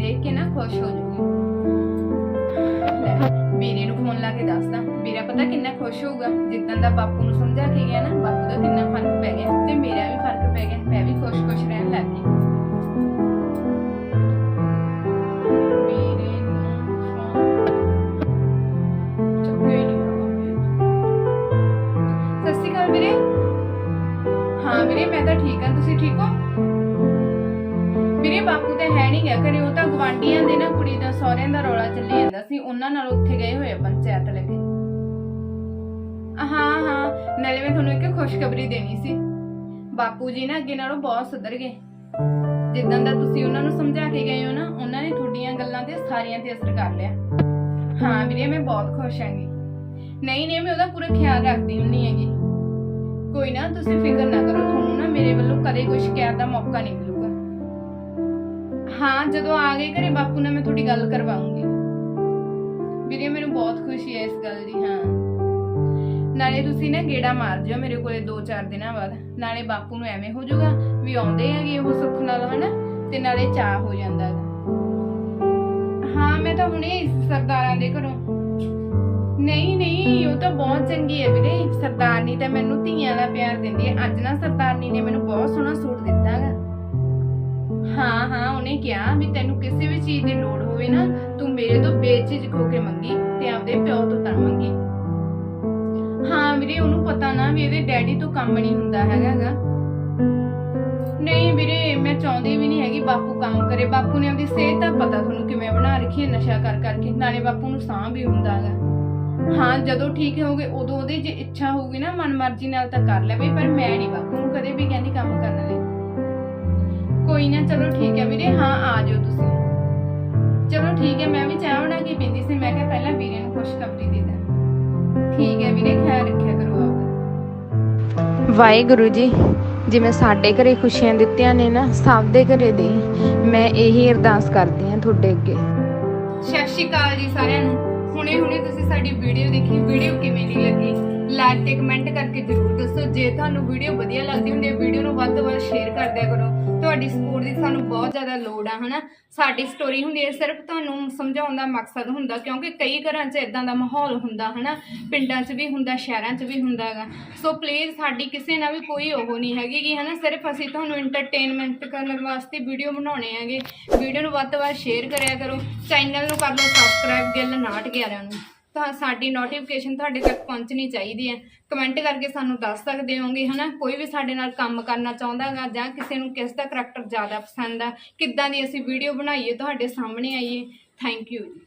ਦੇਖ ਕੇ ਨਾ ਖੁਸ਼ ਹੋ ਜੂਗੀ ਲੈ, ਵੀਰੇ ਨੂੰ ਫੋਨ ਲਾ ਕੇ ਦੱਸਦਾ ਵੀਰਾ ਪਤਾ ਕਿੰਨਾ ਖੁਸ਼ ਹੋਊਗਾ? ਜਿੱਦਾਂ ਦਾ ਬਾਪੂ ਨੂੰ ਸਮਝਾ ਕੇ ਗਿਆ ਨਾ, ਬਾਪੂ ਦਾ ਕਿੰਨਾ ਫ਼ਰਕ ਪੈ ਗਿਆ ਤੇ ਮੇਰਾ ਵੀ ਫ਼ਰਕ ਪੈ ਗਿਆ, ਮੈਂ ਵੀ ਖੁਸ਼-ਖੁਸ਼ ਰਹਿਣ ਲੱਗ ਗਈ। ਉੱਥੇ ਗਏ ਹੋਏ ਆ ਪੰਚਾਇਤ ਲੱਗੇ ਹਾਂ ਹਾਂ, ਨਾਲੇ ਮੈਂ ਤੁਹਾਨੂੰ ਇੱਕ ਖੁਸ਼ਖਬਰੀ ਦੇਣੀ ਸੀ। ਬਾਪੂ ਜੀ ਨਾ ਅੱਗੇ ਨਾਲੋਂ ਬਹੁਤ ਸੁਧਰ ਗਏ। ਜਿੱਦਾਂ ਦਾ ਤੁਸੀਂ ਉਹਨਾਂ ਨੂੰ ਸਮਝਾ ਕੇ ਗਏ ਹੋ ਨਾ, ਉਹਨਾਂ ਨੇ ਤੁਹਾਡੀਆਂ ਗੱਲਾਂ ਤੇ ਸਾਰੀਆਂ ਤੇ ਅਸਰ ਕਰ ਲਿਆ। ਹਾਂ ਵੀਰੇ, ਮੈਂ ਬਹੁਤ ਖੁਸ਼ ਹਾਂਗੀ। ਨਹੀਂ ਨਹੀਂ, ਮੈਂ ਉਹਦਾ ਪੂਰਾ ਖਿਆਲ ਰੱਖਦੀ ਹੁੰਨੀ ਹੈਗੀ। ਕੋਈ ਨਾ, ਤੁਸੀਂ ਫਿਕਰ ਨਾ ਕਰੋ, ਤੁਹਾਨੂੰ ਨਾ ਮੇਰੇ ਵੱਲੋਂ ਕਦੇ ਕੋਈ ਸ਼ਿਕਾਇਤ ਦਾ ਮੌਕਾ ਨਹੀਂ ਮਿਲੂਗਾ। ਹਾਂ, ਜਦੋਂ ਆ ਗਏ ਘਰੇ, ਬਾਪੂ ਨਾਲ ਮੈਂ ਤੁਹਾਡੀ ਗੱਲ ਕਰਵਾਉਂਗੀ। ਵੀਰੇ, ਮੈਨੂੰ ਬਹੁਤ ਖੁਸ਼ੀ ਹੈ ਇਸ ਗੱਲ ਦੀ, ਹਾਂ। ਨਾਲੇ ਤੁਸੀਂ ਨਾ ਗੇੜਾ ਮਾਰ ਜਿਓ ਮੇਰੇ ਕੋਲੇ 2-4 ਦਿਨਾਂ ਬਾਅਦ। ਨਾਲੇ ਬਾਪੂ ਨੂੰ ਐਵੇਂ ਹੋ ਜਾਊਗਾ ਵੀ ਆਉਂਦੇ ਹੈਗੇ ਉਹ ਸੁੱਖ ਨਾਲ, ਹਨਾ? ਤੇ ਨਾਲੇ ਚਾਹ ਹੋ ਜਾਂਦਾ। ਹਾਂ, ਮੈਂ ਤਾਂ ਹੁਣੇ ਸਰਦਾਰਾਂ ਦੇ ਘਰੋਂ। ਨਹੀਂ ਨਹੀਂ, ਉਹ ਤਾਂ ਬਹੁਤ ਚੰਗੀ ਹੈ ਵੀਰੇ। ਸਰਦਾਰਨੀ ਤਾਂ ਮੈਨੂੰ ਧੀਆਂ ਦਾ ਪਿਆਰ ਦਿੰਦੀ ਹੈ। ਅੱਜ ਨਾ ਸਰਦਾਰਨੀ ਨੇ ਮੈਨੂੰ ਬਹੁਤ ਸੋਹਣਾ ਸੂਟ ਦਿੱਤਾ ਹਾਂ ਹਾਂ, ਉਹਨੇ ਕਿਹਾ ਵੀ ਤੈਨੂੰ ਕਿਸੇ ਵੀ ਚੀਜ਼ ਦੀ ਲੋੜ ਹੋਵੇ ਨਾ ਤੂੰ ਮੇਰੇ ਤੋਂ ਬੇਝਿਜਕ ਹੋ ਕੇ ਮੰਗੀ ਤੇ ਆਪਦੇ ਪਿਓ ਤੋਂ ਤਾਂ ਮੰਗੀ। ਹਾਂ ਵੀਰੇ, ਉਹਨੂੰ ਪਤਾ ਨਾ ਵੀ ਇਹਦੇ ਡੈਡੀ ਤੋਂ ਕੰਮ ਨਹੀਂ ਹੁੰਦਾ ਹੈਗਾ ਨਹੀਂ ਵੀਰੇ, ਮੈਂ ਚਾਹੁੰਦੀ ਵੀ ਨਹੀਂ ਹੈਗੀ ਬਾਪੂ ਕੰਮ ਕਰੇ। ਬਾਪੂ ਨੇ ਆਪਦੀ ਸਿਹਤ ਤਾਂ ਪਤਾ ਤੁਹਾਨੂੰ ਕਿਵੇਂ ਬਣਾ ਰੱਖੀ ਹੈ, ਨਸ਼ਾ ਕਰ ਕਰਕੇ ਨਾਲੇ ਬਾਪੂ ਨੂੰ ਸਾਹ ਵੀ ਹੁੰਦਾ ਹੈਗਾ। ਹਾਂ, ਜਦੋਂ ਠੀਕ ਹੋਗੇ ਉਦੋਂ ਉਹਦੀ ਜੇ ਇੱਛਾ ਹੋਊਗੀ ਨਾ, ਮਨਮਰਜ਼ੀ ਨਾਲ ਤਾਂ ਕਰ ਲਵੇ, ਪਰ ਮੈਂ ਨਹੀਂ ਬਾਪੂ ਨੂੰ ਕਦੇ ਵੀ ਕਹਿੰਦੀ ਕੰਮ ਕਰਨ ਲਈ। ਕੋਈ ਨਾ, ਚਲੋ ਠੀਕ ਹੈ ਵੀਰੇ। ਹਾਂ, ਆ ਜਾਓ ਤੁਸੀਂ। ਚਲੋ ਠੀਕ ਹੈ ਮੈਂ ਵੀ ਚਾਹ ਬਣਾ ਕੇ ਪੀਂਦੀ ਸੀ ਮੈਂ ਕਿਹਾ ਪਹਿਲਾਂ ਵੀਰੇ ਨੂੰ ਖੁਸ਼ਖਬਰੀ ਦੇ ਦਾਂ। ਠੀਕ ਹੈ ਵੀਰੇ ਖਿਆਲ ਰੱਖਿਆ ਕਰੋ ਆਪਦਾ ਵਾਹਿਗੁਰੂ ਜੀ ਜਿਵੇਂ ਸਾਡੇ ਘਰੇ ਖੁਸ਼ੀਆਂ ਦਿੱਤੀਆਂ ਨੇ ਨਾ ਸਭ ਦੇ ਘਰੇ ਦੇ ਮੈਂ ਇਹੀ ਅਰਦਾਸ ਕਰਦੀ ਹਾਂ ਤੁਹਾਡੇ ਅੱਗੇ। ਸਤਿ ਸ਼੍ਰੀ ਅਕਾਲ ਜੀ ਸਾਰਿਆਂ ਨੂੰ। ਹੁਣੇ ਹੁਣੇ ਤੁਸੀਂ ਸਾਡੀ ਵੀਡੀਓ ਦੇਖੀ ਵੀਡੀਓ ਕਿਵੇਂ ਦੀ ਲੱਗੀ? ਲਾਈਕ ਤੇ ਕਮੈਂਟ ਕਰਕੇ ਜਰੂਰ ਦੱਸੋ। ਜੇ ਤੁਹਾਨੂੰ ਵੀਡੀਓ ਵਧੀਆ ਲੱਗਦੀ ਹੁੰਦੀ ਹੈ, ਵੀਡੀਓ ਨੂੰ ਵੱਧ ਤੋਂ ਵੱਧ ਸ਼ੇਅਰ ਕਰਦਿਆ ਕਰੋ। ਤੁਹਾਡੀ ਸਪੋਰਟ ਦੀ ਸਾਨੂੰ ਬਹੁਤ ਜ਼ਿਆਦਾ ਲੋੜ ਆ, ਹਨਾ? ਸਾਡੀ ਸਟੋਰੀ ਹੁੰਦੀ ਹੈ, ਸਿਰਫ ਤੁਹਾਨੂੰ ਸਮਝਾਉਣ ਦਾ ਮਕਸਦ ਹੁੰਦਾ, ਕਿਉਂਕਿ ਕਈ ਘਰਾਂ 'ਚ ਇਦਾਂ ਦਾ ਮਾਹੌਲ ਹੁੰਦਾ, ਹਨਾ? ਪਿੰਡਾਂ 'ਚ ਵੀ ਹੁੰਦਾ, ਸ਼ਹਿਰਾਂ 'ਚ ਵੀ ਹੁੰਦਾ ਹੈਗਾ ਸੋ ਪਲੀਜ਼ ਸਾਡੀ ਕਿਸੇ ਨਾਲ ਵੀ ਕੋਈ ਉਹ ਨਹੀਂ ਹੈਗੀ ਕਿ, ਹਨਾ? ਸਿਰਫ ਅਸੀਂ ਤੁਹਾਨੂੰ ਐਂਟਰਟੇਨਮੈਂਟ ਕਰਨ ਵਾਸਤੇ ਵੀਡੀਓ ਬਣਾਉਣੇ ਹੈਗੇ। ਵੀਡੀਓ ਨੂੰ ਵੱਧ ਤੋਂ ਵੱਧ ਸ਼ੇਅਰ ਕਰਿਆ ਕਰੋ। ਚੈਨਲ ਨੂੰ ਕਰ ਲਓ ਸਬਸਕ੍ਰਾਈਬ ਗਿੱਲ 911 ਨੂੰ। ਤਾਂ ਸਾਡੀ ਨੋਟੀਫਿਕੇਸ਼ਨ ਤੁਹਾਡੇ ਤੱਕ ਪਹੁੰਚਣੀ ਚਾਹੀਦੀ ਹੈ। ਕਮੈਂਟ ਕਰਕੇ ਸਾਨੂੰ ਦੱਸ ਸਕਦੇ ਹੋਗੇ, ਹਨਾ? ਕੋਈ ਵੀ ਸਾਡੇ ਨਾਲ ਕੰਮ ਕਰਨਾ ਚਾਹੁੰਦਾ ਹੈਗਾ ਜਾਂ ਕਿਸੇ ਨੂੰ ਕਿਸ ਦਾ ਕਰੈਕਟਰ ਜ਼ਿਆਦਾ ਪਸੰਦ ਆ, ਕਿੱਦਾਂ ਦੀ ਅਸੀਂ ਵੀਡੀਓ ਬਣਾਈਏ, ਤੁਹਾਡੇ ਸਾਹਮਣੇ ਆਈਏ। ਥੈਂਕ ਯੂ ਜੀ।